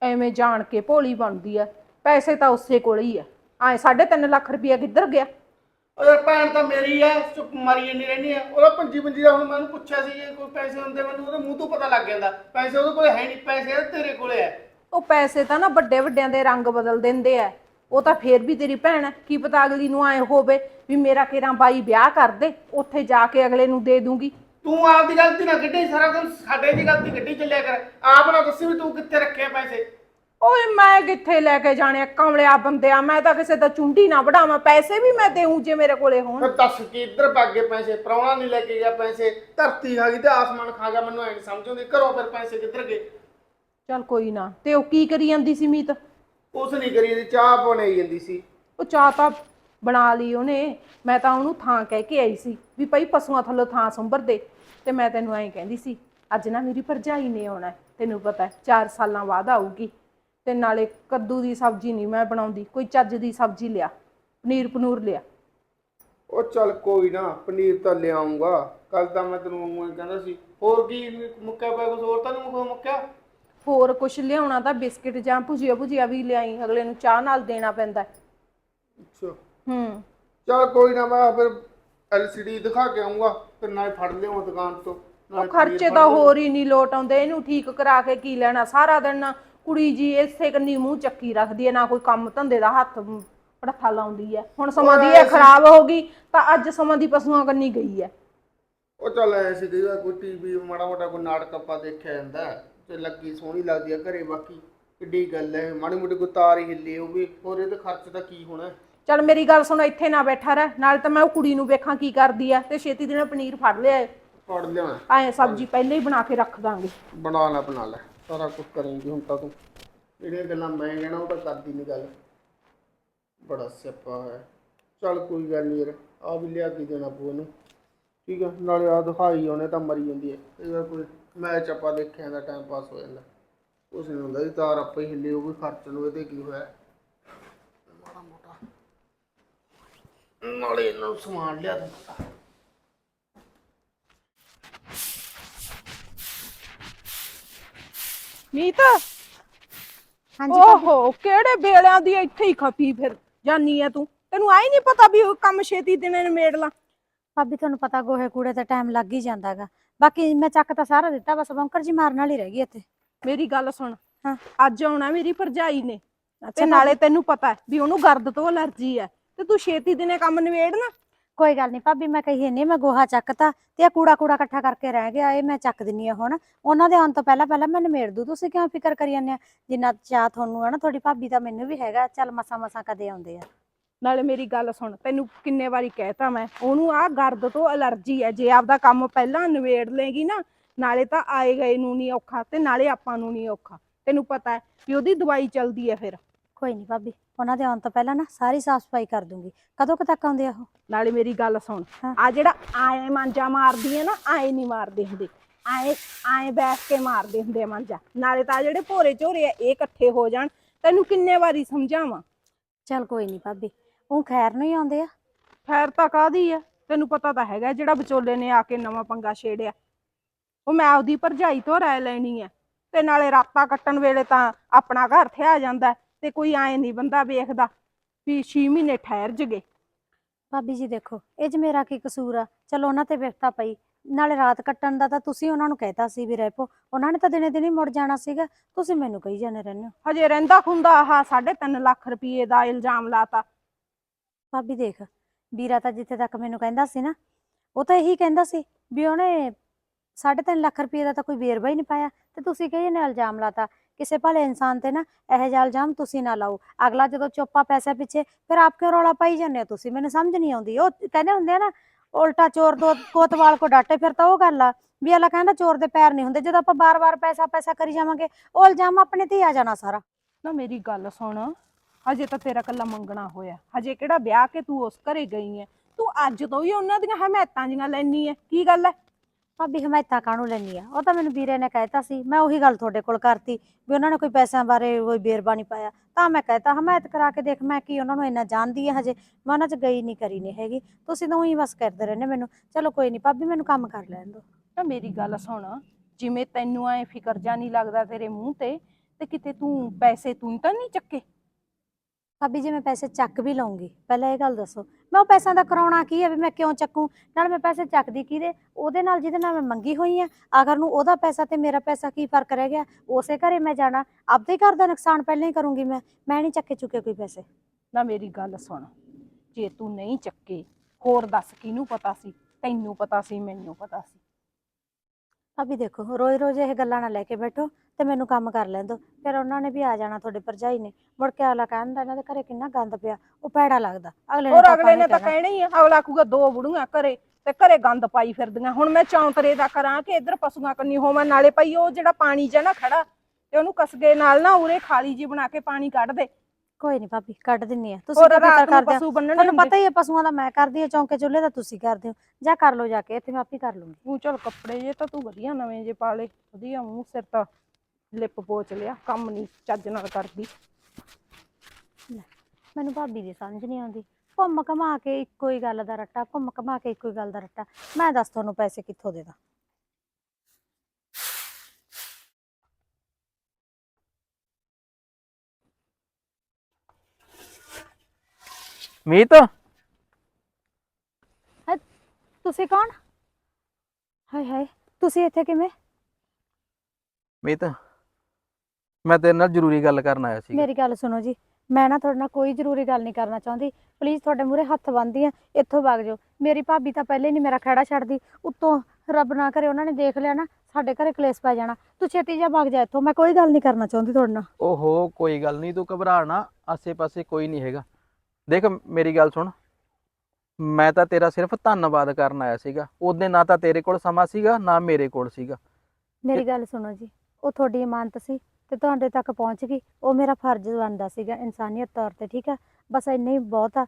ਐਵੇਂ ਜਾਣ ਕੇ ਭੋਲੀ ਬਣਦੀ ਆ। ਪੈਸੇ ਤਾਂ ਉਸੇ ਕੋਲ ਹੀ ਆ। ਐ 3.5 ਲੱਖ ਰੁਪਇਆ ਕਿੱਧਰ ਗਿਆ? ਉਹ ਭੈਣ ਤਾਂ ਮੇਰੀ ਆ ਚੁੱਪ ਮਾਰੀ ਜਾਂਦੀ ਰਹਿੰਦੀ ਆ। ਉਹਦਾ ਪੰਜੀ ਪੰਜੀ ਦਾ ਹੁਣ ਮੈਨੂੰ ਪੁੱਛਿਆ ਸੀ ਜੇ ਕੋਈ ਪੈਸੇ ਹੁੰਦੇ ਮੈਨੂੰ ਉਹਦੇ ਮੂੰਹ ਤੋਂ ਪਤਾ ਲੱਗ ਜਾਂਦਾ। ਪੈਸੇ ਉਹਦੇ ਕੋਲ ਹੈ ਨਹੀਂ ਪੈਸੇ ਤੇਰੇ ਕੋਲੇ ਆ। ਉਹ ਪੈਸੇ ਤਾਂ ਨਾ ਵੱਡੇ ਵੱਡਿਆਂ ਦੇ ਰੰਗ ਬਦਲ ਦਿੰਦੇ ਆ। ਉਹ ਤਾਂ ਫੇਰ ਵੀ ਤੇਰੀ ਭੈਣ ਹੈ ਕੀ ਪਤਾ ਅਗਲੀ ਨੂੰ ਐ ਹੋਵੇ ਵੀ ਮੇਰਾ ਕਿਰਾਂ ਬਾਈ ਵਿਆਹ ਕਰ ਦੇ ਉੱਥੇ ਜਾ ਕੇ ਅਗਲੇ ਨੂੰ ਦੇ ਦੂੰਗੀ। ਤੂੰ ਆਪਦੀ ਗਲਤੀ ਨਾ ਕੱਢੀ ਸਾਰਾ ਦਿਨ ਸਾਡੇ ਦੀ ਗਲਤੀ ਕੱਢੀ ਚੱਲਿਆ ਕਰ। ਆਪ ਨਾ ਦੱਸੀ ਵੀ ਤੂੰ ਕਿੱਥੇ ਰੱਖੇ ਪੈਸੇ। ਓਏ ਮੈਂ ਕਿੱਥੇ ਲੈ ਕੇ ਜਾਣੇ ਕਮਲਿਆ ਬੰਦਿਆ ਮੈਂ ਤਾਂ ਕਿਸੇ ਦਾ ਚੁੰਡੀ ਨਾ ਵੜਾਵਾਂ ਪੈਸੇ ਵੀ ਮੈਂ ਦੇਉਂ ਜੇ ਮੇਰੇ ਕੋਲੇ ਹੋਣ। ਫਿਰ ਦੱਸ ਕੀ ਇੱਧਰ ਭੱਗ ਪੈਸੇ ਪ੍ਰਾਹੁਣਾ ਨਹੀਂ ਲੈ ਕੇ ਗਿਆ ਪੈਸੇ ਧਰਤੀ ਖਾ ਗਈ ਤੇ ਆਸਮਾਨ ਖਾ ਗਿਆ ਮੈਨੂੰ ਐ ਸਮਝ ਆਉਂਦੀ ਘਰੋਂ ਫਿਰ ਪੈਸੇ ਕਿੱਧਰ ਗਏ? ਚੱਲ ਕੋਈ ਨਾ ਤੇ ਉਹ ਕੀ ਕਰੀ ਜਾਂਦੀ ਸੀ ਮੀਤ? ਉਸ ਨਹੀਂ ਕਰੀ ਇਹਦੀ ਚਾਹ ਬਣਾਈ ਜਾਂਦੀ ਸੀ। ਉਹ ਚਾਹ ਤਾਂ ਬਣਾ ਲਈ ਉਹਨੇ ਮੈਂ ਤਾਂ ਉਹਨੂੰ ਥਾਂ ਕਹਿ ਕੇ ਆਈ ਸੀ ਵੀ ਭਾਈ ਪਸ਼ੂਆਂ ਥੱਲੋਂ ਥਾਂ ਸੰਭਰ ਦੇ ਤੇ ਮੈਂ ਤੈਨੂੰ ਐਂ ਕਹਿੰਦੀ ਸੀ ਅੱਜ ਨਾ ਮੇਰੀ ਭਰਜਾਈ ਨੇ ਆਉਣਾ ਹੈ, ਤੈਨੂੰ ਪਤਾ 4 ਸਾਲਾਂ ਬਾਅਦ ਆਊਗੀ ਤੇ ਨਾਲੇ ਕੱਦੂ ਦੀ ਸਬਜ਼ੀ ਨਹੀਂ ਮੈਂ ਬਣਾਉਂਦੀ ਕੋਈ ਚੱਜ ਦੀ ਸਬਜ਼ੀ ਲਿਆ ਪਨੀਰ ਪਨੂਰ ਲਿਆ। ਉਹ ਚੱਲ ਕੋਈ ਨਾ ਪਨੀਰ ਤਾਂ ਲਿਆਉਂਗਾ ਕੱਲ ਤਾਂ ਮੈਂ ਤੈਨੂੰ ਉਹ ਕਹਿੰਦਾ ਸੀ ਹੋਰ ਕੀ ਮੁੱਕਿਆ ਪਿਆ ਕੁਝ ਹੋਰ ਤਾਂ ਨਹੀਂ ਮੁੱਕਿਆ? ਹੋਰ ਕੁਛ ਲਿਆਉਣਾ ਤਾਂ ਬਿਸਕਿਟ ਜਾਂ ਭੁਜੀਆ ਭੁਜੀਆ ਵੀ ਲਿਆਈ ਅਗਲੇ ਨੂੰ ਚਾਹ ਨਾਲ ਦੇਣਾ ਪੈਂਦਾ ਹੈ। ਅੱਛਾ। ਹੂੰ। ਚਲ ਕੋਈ ਨਾ ਮੈਂ ਫਿਰ ਐਲਸੀਡੀ ਦਿਖਾ ਕੇ ਆਉਂਗਾ ਫਿਰ ਨਾਲ ਫੜ ਲਿਆਉਂ ਦੁਕਾਨ ਤੋਂ। ਉਹ ਨਾਲੇ ਖਰਚੇ ਤਾਂ। ਹੋਰ ਹੀ ਨਹੀਂ ਲੋਟ ਆਉਂਦੇ ਇਹਨੂੰ ਠੀਕ ਕਰਾ ਕੇ ਕੀ ਲੈਣਾ? ਸਾਰਾ ਦਿਨ ਕੁੜੀ ਜੀ ਇਸੇ ਕੰਨੀ ਮੂੰਹ ਚੱਕੀ ਰੱਖਦੀ ਹੈ ਨਾ ਕੋਈ ਕੰਮ ਧੰਦੇ ਦਾ ਹੱਥ ਪੜਥਾ ਲਾਉਂਦੀ ਹੈ। ਹੁਣ ਸਮਾਂ ਦੀ ਇਹ ਖਰਾਬ ਹੋ ਗਈ ਤਾਂ ਅੱਜ ਸਮਾਂ ਦੀ ਪਸ਼ੂਆਂ ਕੰਨੀ ਗਈ ਹੈ। ਉਹ ਚੱਲ ਐ ਸੀ ਕਈ ਟੀਵੀ ਮਾੜਾ ਮੋਟਾ ਕੋਈ ਨਾਟਕ ਆਪਾਂ ਦੇਖਿਆ ਜਾਂਦਾ ਹੈ, ਤੇ ਲੱਗੀ ਸੋਹਣੀ ਲੱਗਦੀ ਆ ਘਰੇ ਬਾਕੀ। ਕਿੱਡੀ ਗੱਲ ਹੈ ਮਾੜੀ ਮੋਟੀ ਕੋਈ ਤਾਰ ਹੀ ਹਿੱਲੇ ਉਹ ਵੀ ਹੋਰ ਇਹਦੇ ਖਰਚ ਤਾਂ ਕੀ ਹੋਣਾ? ਚੱਲ ਮੇਰੀ ਗੱਲ ਸੁਣ ਇੱਥੇ ਨਾ ਬੈਠਾ ਰਹਿ ਨਾਲ ਤਾਂ ਮੈਂ ਉਹ ਕੁੜੀ ਨੂੰ ਵੇਖਾਂ ਕੀ ਕਰਦੀ ਆ ਤੇ ਛੇਤੀ ਦਿਨ ਪਨੀਰ ਫੜ ਲਿਆ ਫੜ ਲਿਆਉਣਾ ਐ ਸਬਜ਼ੀ ਪਹਿਲੇ ਹੀ ਬਣਾ ਕੇ ਰੱਖ ਦਾਂਗੇ। ਬਣਾ ਲੈ ਬਣਾ ਲੈ ਸਾਰਾ ਕੁਝ ਕਰੇਂਗੀ ਹੁਣ ਤਾਂ ਤੂੰ। ਜਿਹੜੀਆਂ ਗੱਲਾਂ ਮੈਂ ਕਹਿਣਾ ਉਹ ਤਾਂ ਕਰਦੀ ਨਹੀਂ ਗੱਲ। ਬੜਾ ਸਿਆਪਾ ਹੈ। ਚੱਲ ਕੋਈ ਗੱਲ ਨਹੀਂ ਯਾਰ ਆ ਵੀ ਲਿਆ ਕੇ ਦੇਣਾ ਪਊ ਇਹਨੂੰ ਠੀਕ ਆ ਨਾਲੇ ਆ ਦਿਖਾਈ ਉਹਨੇ ਤਾਂ ਮਰੀ ਜਾਂਦੀ ਹੈ ਵਾਰ ਕੋਈ ਮੈਚ ਆਪਾਂ ਦੇਖਿਆ ਦਾ ਟਾਈਮ ਪਾਸ ਹੋ ਜਾਂਦਾ। ਉਸ ਨੂੰ ਹੁੰਦਾ ਸੀ ਤਾਰ ਆਪੇ ਹੀ ਹਿੱਲੇ ਉਹ ਵੀ ਖਰਚ ਨੂੰ ਇਹਦੇ ਕੀ ਹੋਇਆ? ਮਾੜਾ ਮੋਟਾ। ਨਾਲੇ ਇਹਨਾਂ ਨੂੰ ਸਮਾਨ ਲਿਆ ਦੇ। ਮੀਤ? ਹਾਂਜੀ ਓਹੋ ਕਿਹੜੇ ਵੇਲਿਆਂ ਦੀ ਇੱਥੇ ਹੀ ਖਪੀ ਫਿਰ ਜਾਨੀ ਐ ਤੂੰ? ਤੈਨੂੰ ਆਈ ਨਹੀਂ ਪਤਾ ਵੀ ਉਹ ਕੰਮ ਛੇਤੀ ਦਿਨੇ ਨਿਮੇੜ ਲਾਂ। ਭਾਬੀ ਤੁਹਾਨੂੰ ਪਤਾ ਗੋਹੇ ਕੂੜੇ ਤੇ ਟਾਈਮ ਲੱਗ ਹੀ ਜਾਂਦਾਗਾ। ਬਾਕੀ ਮੈਂ ਚੱਕ ਤਾਂ ਸਾਰਾ ਦਿੱਤਾ ਬਸ ਬੌਂਕਰ ਜੀ ਮਾਰਨ ਵਾਲੀ ਰਹਿ ਗਈ ਇੱਥੇ। ਮੇਰੀ ਗੱਲ ਸੁਣ ਹਾਂ। ਅੱਜ ਆਉਣਾ ਮੇਰੀ ਭਰਜਾਈ ਨੇ ਤੇ ਅੱਛਾ ਨਾਲੇ ਤੈਨੂੰ ਪਤਾ ਹੈ ਵੀ ਉਹਨੂੰ ਗਰਦ ਤੋਂ ਅਲਰਜੀ ਹੈ ਤੇ ਤੂੰ ਛੇਤੀ ਦਿਨੇ ਕੰਮ ਨਿਬੇੜ ਨਾ। ਕੋਈ ਗੱਲ ਨਹੀਂ ਭਾਬੀ ਮੈਂ ਕਹੀ ਨਹੀਂ ਮੈਂ ਗੋਹਾ ਚੱਕਤਾ ਤੇ ਇਹ ਕੂੜਾ ਕੂੜਾ ਇਕੱਠਾ ਕਰਕੇ ਰਹਿ ਗਿਆ ਇਹ ਮੈਂ ਚੱਕ ਦਿੰਨੀ ਆ ਹੁਣ। ਉਹਨਾਂ ਦੇ ਆਉਣ ਤੋਂ ਪਹਿਲਾਂ ਪਹਿਲਾਂ ਮੈਂ ਨਿਮੇੜ ਦੂ ਤੁਸੀਂ ਕਿਉਂ ਫਿਕਰ ਕਰੀ ਜਾਂਦੇ ਆ ਜਿੰਨਾ ਚਾਹ ਤੁਹਾਨੂੰ ਹੈ ਨਾ ਤੁਹਾਡੀ ਭਾਬੀ ਦਾ ਮੈਨੂੰ ਵੀ ਹੈਗਾ ਚੱਲ ਮਸਾ ਮਸਾ ਕਦੇ ਆਉਂਦੇ ਆ। ਨਾਲੇ ਮੇਰੀ ਗੱਲ ਸੁਣ ਤੈਨੂੰ ਕਿੰਨੇ ਵਾਰੀ ਕਹਿਤਾ ਮੈਂ ਉਹਨੂੰ ਆ ਗਰਦ ਤੋਂ ਅਲਰਜੀ ਹੈ ਜੇ ਆਪਦਾ ਕੰਮ ਪਹਿਲਾਂ ਨਿਬੇੜ ਲੇਗੀ ਨਾ ਨਾਲੇ ਤਾਂ ਆਏ ਗਏ ਨੂੰ ਨਹੀਂ ਔਖਾ ਤੇ ਨਾਲੇ ਆਪਾਂ ਨੂੰ ਨਹੀਂ ਔਖਾ। ਤੈਨੂੰ ਪਤਾ ਹੈ ਵੀ ਉਹਦੀ ਦਵਾਈ ਚੱਲਦੀ ਹੈ ਫਿਰ। ਕੋਈ ਨਹੀਂ ਭਾਬੀ ਉਹਨਾਂ ਦੇ ਆਉਣ ਤੋਂ ਪਹਿਲਾਂ ਨਾ ਸਾਰੀ ਸਾਫ਼ ਸਫ਼ਾਈ ਕਰ ਦੂੰਗੀ। ਕਦੋਂ ਕੁ ਤੱਕ ਆਉਂਦੇ ਆ ਉਹ? ਨਾਲੇ ਮੇਰੀ ਗੱਲ ਸੁਣ ਹਾਂ। ਆ ਜਿਹੜਾ ਆਏ ਮਾਂਜਾ ਮਾਰਦੀ ਹੈ ਨਾ ਆਏ ਨਹੀਂ ਮਾਰਦੇ ਹੁੰਦੇ। ਆਏ ਆਏ ਬੈਠ ਕੇ ਮਾਰਦੇ ਹੁੰਦੇ ਆ ਮਾਂਜਾ। ਨਾਲੇ ਤਾਂ ਆਹ ਜਿਹੜੇ ਭੋਰੇ ਝੋਰੇ ਆ ਇਹ ਇਕੱਠੇ ਹੋ ਜਾਣ। ਤੈਨੂੰ ਕਿੰਨੇ ਵਾਰੀ ਸਮਝਾਵਾਂ? ਚੱਲ ਕੋਈ ਨਹੀਂ ਭਾਬੀ ਉਹ ਖੈਰ ਨੂੰ ਹੀ ਆਉਂਦੇ ਆ। ਖੈਰ ਤਾਂ ਕਾਦੀ ਆ? ਤੈਨੂੰ ਪਤਾ ਤਾਂ ਹੈਗਾ ਜਿਹੜਾ ਵਿਚੋਲੇ ਨੇ ਆ ਕੇ ਨਵਾਂ ਪੰਗਾ ਛੇੜਿਆ। ਉਹ ਮੈਂ ਆਪਦੀ ਭਰਜਾਈ ਤੋਂ ਰਾਇ ਲੈਣੀ ਆ। ਤੇ ਨਾਲੇ ਰਾਤਾਂ ਕੱਟਣ ਵੇਲੇ ਤਾਂ ਆਪਣਾ ਘਰ ਥਿਆ ਜਾਂਦਾ ਤੇ ਕੋਈ ਐ ਨਹੀਂ ਬੰਦਾ ਵੇਖਦਾ ਵੀ 6 ਮਹੀਨੇ ਠਹਿਰ ਜਗੇ। ਭਾਬੀ ਜੀ ਦੇਖੋ ਇਹ 'ਚ ਮੇਰਾ ਕੀ ਕਸੂਰ ਆ? ਚਲੋ ਉਹਨਾਂ ਤੇ ਵਿਫਤਾ ਪਈ। ਨਾਲੇ ਰਾਤ ਕੱਟਣ ਦਾ ਤਾਂ ਤੁਸੀਂ ਉਹਨਾਂ ਨੂੰ ਕਹਿਤਾ ਸੀ ਵੀ ਰਹਿ ਪੋ ਉਹਨਾਂ ਨੇ ਤਾਂ ਦਿਨੇ ਦਿਨੇ ਮੁੜ ਜਾਣਾ ਸੀਗਾ। ਤੁਸੀਂ ਮੈਨੂੰ ਕਹੀ ਜਾਂਦੇ ਰਹਿੰਦੇ ਹੋ। ਹਜੇ ਰਹਿੰਦਾ ਖੁੰਦਾ ਆਹ 3.5 ਲੱਖ ਰੁਪਏ ਦਾ ਇਲਜ਼ਾਮ ਲਾਤਾ। ਭਾਬੀ ਦੇਖ, ਵੀਰਾ ਤਾਂ ਜਿੱਥੇ ਤੱਕ ਮੈਨੂੰ ਕਹਿੰਦਾ ਸੀ ਨਾ, ਉਹ ਤਾਂ ਇਹੀ ਕਹਿੰਦਾ ਸੀ ਵੀ ਉਹਨੇ 3.5 ਲੱਖ ਰੁਪਏ ਦਾ ਤਾਂ ਕੋਈ ਵੇਰਵਾ ਹੀ ਨਹੀਂ ਪਾਇਆ ਤੇ ਤੁਸੀਂ ਕਹੀ ਨੇ ਇਲਜ਼ਾਮ ਲਾਤਾ? ਕਿਸੇ ਭਲੇ ਇਨਸਾਨ ਤੇ ਨਾ ਇਹੋ ਜਿਹਾ ਇਲਜ਼ਾਮ ਤੁਸੀਂ ਨਾ ਲਾਓ। ਅਗਲਾ ਜਦੋਂ ਚੁੱਪਾ ਪੈਸੇ ਪਿੱਛੇ, ਫਿਰ ਆਪ ਕਿਉਂ ਰੌਲਾ ਪਾਈ ਜਾਂਦੇ ਹੋ ਤੁਸੀਂ? ਮੈਨੂੰ ਸਮਝ ਨਹੀਂ ਆਉਂਦੀ। ਉਹ ਕਹਿੰਦੇ ਹੁੰਦੇ ਆ ਨਾ, ਉਲਟਾ ਚੋਰ ਦੋ ਕੋਤਵਾਲ ਕੋ ਡਾਟੇ, ਫਿਰ ਤਾਂ ਉਹ ਗੱਲ ਆ ਵੀ ਅਲਾ ਕਹਿੰਦਾ ਚੋਰ ਦੇ ਪੈਰ ਨਹੀਂ ਹੁੰਦੇ। ਜਦੋਂ ਆਪਾਂ ਬਾਰ-ਬਾਰ ਪੈਸਾ ਪੈਸਾ ਕਰੀ ਜਾਵਾਂਗੇ, ਉਹ ਇਲਜ਼ਾਮ ਆਪਣੇ ਤੇ ਹੀ ਆ ਜਾਣਾ ਸਾਰਾ। ਨਾ ਮੇਰੀ ਗੱਲ ਸੁਣ। ਹਜੇ ਤਾਂ ਤੇਰਾ ਕੱਲਾ ਮੰਗਣਾ ਹੋਇਆ। ਹਜੇ ਕਿਹੜਾ ਵਿਆਹ ਕੇ ਤੂੰ ਉਸ ਘਰੇ ਗਈ ਐ? ਤੂੰ ਅੱਜ ਤੋਂ ਹੀ ਉਹਨਾਂ ਦੀਆਂ ਹਮਾਇਤਾਂ ਜੀਆਂ ਲੈਣੀ ਐ। ਕੀ ਗੱਲ ਐ? ਭਾਬੀ ਹਮਾਇਤਾਂ ਕਾਹਨੂੰ ਲੈਣੀ ਆ? ਉਹ ਤਾਂ ਮੈਨੂੰ ਵੀਰੇ ਨੇ ਕਹਿਤਾ ਸੀ। ਮੈਂ ਉਹੀ ਗੱਲ ਤੁਹਾਡੇ ਕੋਲ ਕਰਤੀ ਵੀ ਉਹਨਾਂ ਨੇ ਕੋਈ ਪੈਸਿਆਂ ਬਾਰੇ ਕੋਈ ਬੇਰਬਾ ਨਹੀਂ ਪਾਇਆ। ਤਾਂ ਮੈਂ ਕਹਿਤਾ ਹਮਾਇਤ ਕਰਾ ਕੇ ਦੇਖ ਮੈਂ ਕੀ ਉਹਨਾਂ ਨੂੰ ਇੰਨਾ ਜਾਣਦੀ ਆ ਹਜੇ। ਮੈਂ ਉਹਨਾਂ 'ਚ ਗਈ ਨਹੀਂ ਕਰੀ ਨਹੀਂ ਹੈਗੀ। ਤੁਸੀਂ ਤਾਂ ਉਹੀ ਬਸ ਕਰਦੇ ਰਹਿੰਦੇ ਮੈਨੂੰ। ਚਲੋ ਕੋਈ ਨਹੀਂ ਭਾਬੀ ਮੈਨੂੰ ਕੰਮ ਕਰ ਲੈਣ ਦਿਓ। ਨਾ ਮੇਰੀ ਗੱਲ ਸੁਣ। ਜਿਵੇਂ ਤੈਨੂੰ ਐ ਫਿਕਰ ਜਾ ਨਹੀਂ ਲੱਗਦਾ ਤੇਰੇ ਮੂੰਹ ਤੇ ਤੇ ਕਿਤੇ ਤੂੰ ਪੈਸੇ ਤੂੰ ਤਾਂ ਨਹੀਂ ਚੱਕੇ? ਭਾਬੀ ਜੇ, ਮੈਂ ਪੈਸੇ ਚੱਕ ਵੀ ਲਵਾਂਗੀ ਪਹਿਲਾਂ ਇਹ ਗੱਲ ਦੱਸੋ। ਮੈਂ ਉਹ ਪੈਸਿਆਂ ਦਾ ਕਰਾਉਣਾ ਕੀ ਹੈ ਵੀ ਮੈਂ ਕਿਉਂ ਚੱਕੂ? ਨਾਲ ਮੈਂ ਪੈਸੇ ਚੱਕਦੀ ਕਿਹਦੇ? ਉਹਦੇ ਨਾਲ ਜਿਹਦੇ ਨਾਲ ਮੈਂ ਮੰਗੀ ਹੋਈ ਆ। ਆਖਰ ਨੂੰ ਉਹਦਾ ਪੈਸਾ ਤੇ ਮੇਰਾ ਪੈਸਾ ਕੀ ਫ਼ਰਕ ਰਹਿ ਗਿਆ? ਉਸੇ ਘਰੇ ਮੈਂ ਜਾਣਾ। ਆਪਦੇ ਘਰ ਦਾ ਨੁਕਸਾਨ ਪਹਿਲਾਂ ਹੀ ਕਰੂੰਗੀ ਮੈਂ। ਮੈਂ ਨਹੀਂ ਚੱਕੇ ਚੁੱਕੇ ਕੋਈ ਪੈਸੇ। ਨਾ ਮੇਰੀ ਗੱਲ ਸੁਣ। ਜੇ ਤੂੰ ਨਹੀਂ ਚੱਕੇ, ਹੋਰ ਦੱਸ ਕਿਹਨੂੰ ਪਤਾ ਸੀ? ਤੈਨੂੰ ਪਤਾ ਸੀ, ਮੈਨੂੰ ਪਤਾ ਸੀ। ਭਾਬੀ ਦੇਖੋ ਰੋਜ਼ ਰੋਜ਼ ਇਹ ਗੱਲਾਂ ਨਾ ਲੈ ਕੇ ਬੈਠੋ ਤੇ ਮੈਨੂੰ ਕੰਮ ਕਰ ਲੈਣ ਦਿਓ। ਫਿਰ ਉਹਨਾਂ ਨੇ ਵੀ ਆ ਜਾਣਾ ਤੁਹਾਡੇ ਭਰਜਾਈ ਨੇ। ਮੁੜ ਕੇ ਅਗਲਾ ਕਹਿੰਦਾ ਇਹਨਾਂ ਦੇ ਘਰੇ ਕਿੰਨਾ ਗੰਦ ਪਿਆ ਉਹ ਭੈੜਾ ਲੱਗਦਾ। ਅਗਲੇ ਨੇ ਹੋਰ ਤਾਂ ਅਗਲੇ ਨੇ ਤਾਂ ਕਹਿਣਾ। ਹੀ ਆ ਅਗਲਾ ਕਹੂਗਾ ਦੋ ਬੁੜੀਆਂ ਘਰੇ ਤੇ ਘਰੇ ਗੰਦ ਪਾਈ ਫਿਰਦੀਆਂ। ਹੁਣ ਮੈਂ ਚੌਂਤਰੇ ਦਾ ਕਰਾਂ ਕਿ ਇੱਧਰ ਪਸ਼ੂਆਂ ਕੰਨੀ ਹੋਵਾਂ ਨਾਲੇ ਪਈ ਉਹ ਜਿਹੜਾ ਪਾਣੀ ਆ ਨਾ ਖੜਾ ਤੇ ਉਹਨੂੰ ਕਸਗੇ ਨਾਲ ਨਾ ਉਰੇ ਖਾਲੀ ਜੀ ਬਣਾ ਕੇ ਪਾਣੀ ਕੱਢ ਦੇ। ਕੋਈ ਨਹੀਂ ਭਾਬੀ ਕੱਢ ਦਿੰਨੀ ਆ। ਤੁਸੀਂ ਹੋਰ ਤਾਂ ਫਿਕਰ ਰਾਤ ਨੂੰ ਕਰਦੇ ਹੋ। ਪਸ਼ੂ ਬੰਨਣੇ ਤੁਹਾਨੂੰ ਹੁੰਦੇ ਪਤਾ ਹੀ ਹੈ ਪਸ਼ੂਆਂ ਦਾ ਮੈਂ ਕਰਦੀ ਹਾਂ ਚੌਂਕੇ ਚੁੱਲ੍ਹੇ ਦਾ ਤੁਸੀਂ ਕਰਦੇ ਹੋ। ਜਾ ਕਰ ਲਓ ਜਾ ਕੇ ਇੱਥੇ ਮੈਂ ਆਪੇ ਕਰ ਲੂੰਗੀ। ਤੂੰ ਚਲ ਕੱਪੜੇ ਜੇ ਤਾਂ ਤੂੰ ਵਧੀਆ ਨਵੇਂ ਜੇ ਪਾ ਲੇ ਵਧੀਆ ਮੂੰਹ ਸਿਰ ਤਾਂ ਲਿਪ ਪੋਚ ਲਿਆ ਕੰਮ ਨਹੀਂ ਚੱਜ ਨਾਲ ਕਰਦੀ। ਮੈਨੂੰ ਭਾਬੀ ਦੀ ਸਮਝ ਨਹੀਂ ਆਉਂਦੀ। ਘੁੰਮ ਘਮਾ ਕੇ ਇੱਕੋ ਹੀ ਗੱਲ ਦਾ ਰੱਟਾ ਘੁੰਮ ਘਮਾ ਕੇ ਇੱਕੋ ਹੀ ਗੱਲ ਦਾ ਰੱਟਾ। ਮੈਂ ਦੱਸ ਤੁਹਾਨੂੰ ਪੈਸੇ ਕਿੱਥੋਂ ਦੇ ਦਾਂ? ਮੀਤ? ਤੁਸੀਂ ਕੌਣ? ਹਾਏ ਹਾਏ ਤੁਸੀਂ ਇੱਥੇ ਕਿਵੇਂ? ਮੀਤ ਮੈਂ ਤੇਰੇ ਨਾਲ ਜ਼ਰੂਰੀ ਗੱਲ ਕਰਨ ਆਇਆ ਸੀ ਮੇਰੀ ਗੱਲ ਸੁਣੋ ਜੀ ਮੈਂ ਨਾ ਤੁਹਾਡੇ ਨਾਲ ਕੋਈ ਜ਼ਰੂਰੀ ਗੱਲ ਨਹੀਂ ਕਰਨਾ ਚਾਹੁੰਦੀ। ਪਲੀਜ਼ ਤੁਹਾਡੇ ਮੂਹਰੇ ਹੱਥ ਬੰਨ੍ਹਦੀ ਆ ਇੱਥੋਂ ਵਗ ਜਾਓ। ਮੇਰੀ ਭਾਬੀ ਤਾਂ ਪਹਿਲੇ ਨਹੀਂ ਮੇਰਾ ਖੜਾ ਛੱਡਦੀ। ਉੱਤੋਂ ਰੱਬ ਨਾ ਕਰੇ ਉਹਨਾਂ ਨੇ ਦੇਖ ਲਿਆ ਨਾ ਸਾਡੇ ਘਰੇ ਕਲੇਸ਼ ਪੈ ਜਾਣਾ। ਤੂੰ ਛੇਤੀ ਜਾ ਵਗ ਜਾ ਇੱਥੋਂ ਮੈਂ ਕੋਈ ਗੱਲ ਨਹੀਂ ਕਰਨਾ ਚਾਹੁੰਦੀ ਤੁਹਾਡੇ ਨਾਲ। ਓਹੋ ਕੋਈ ਗੱਲ ਨਹੀਂ ਤੂੰ ਘਬਰਾ ਨਾ ਆਸੇ-ਪਾਸੇ ਕੋਈ ਨਹੀਂ ਹੈਗਾ। ਦੇਖ ਮੇਰੀ ਗੱਲ ਸੁਣ। ਮੈਂ ਤਾਂ ਤੇਰਾ ਸਿਰਫ ਧੰਨਵਾਦ ਕਰਨ ਆਇਆ ਸੀਗਾ। ਉਹਦੇ ਨਾ ਤਾਂ ਤੇਰੇ ਕੋਲ ਸਮਾਂ ਸੀਗਾ ਨਾ ਮੇਰੇ ਕੋਲ ਸੀਗਾ। ਮੇਰੀ ਗੱਲ ਸੁਣੋ ਜੀ ਉਹ ਤੁਹਾਡੀ ਇਮਾਨਤ ਸੀ ਤੇ ਤੁਹਾਡੇ ਤੱਕ ਪਹੁੰਚ ਗਈ। ਉਹ ਮੇਰਾ ਫਰਜ਼ ਬਣਦਾ ਸੀਗਾ ਇਨਸਾਨੀਅਤ ਤੌਰ ਤੇ ਠੀਕ ਆ? ਬਸ ਇੰਨਾ ਹੀ ਬਹੁਤ ਆ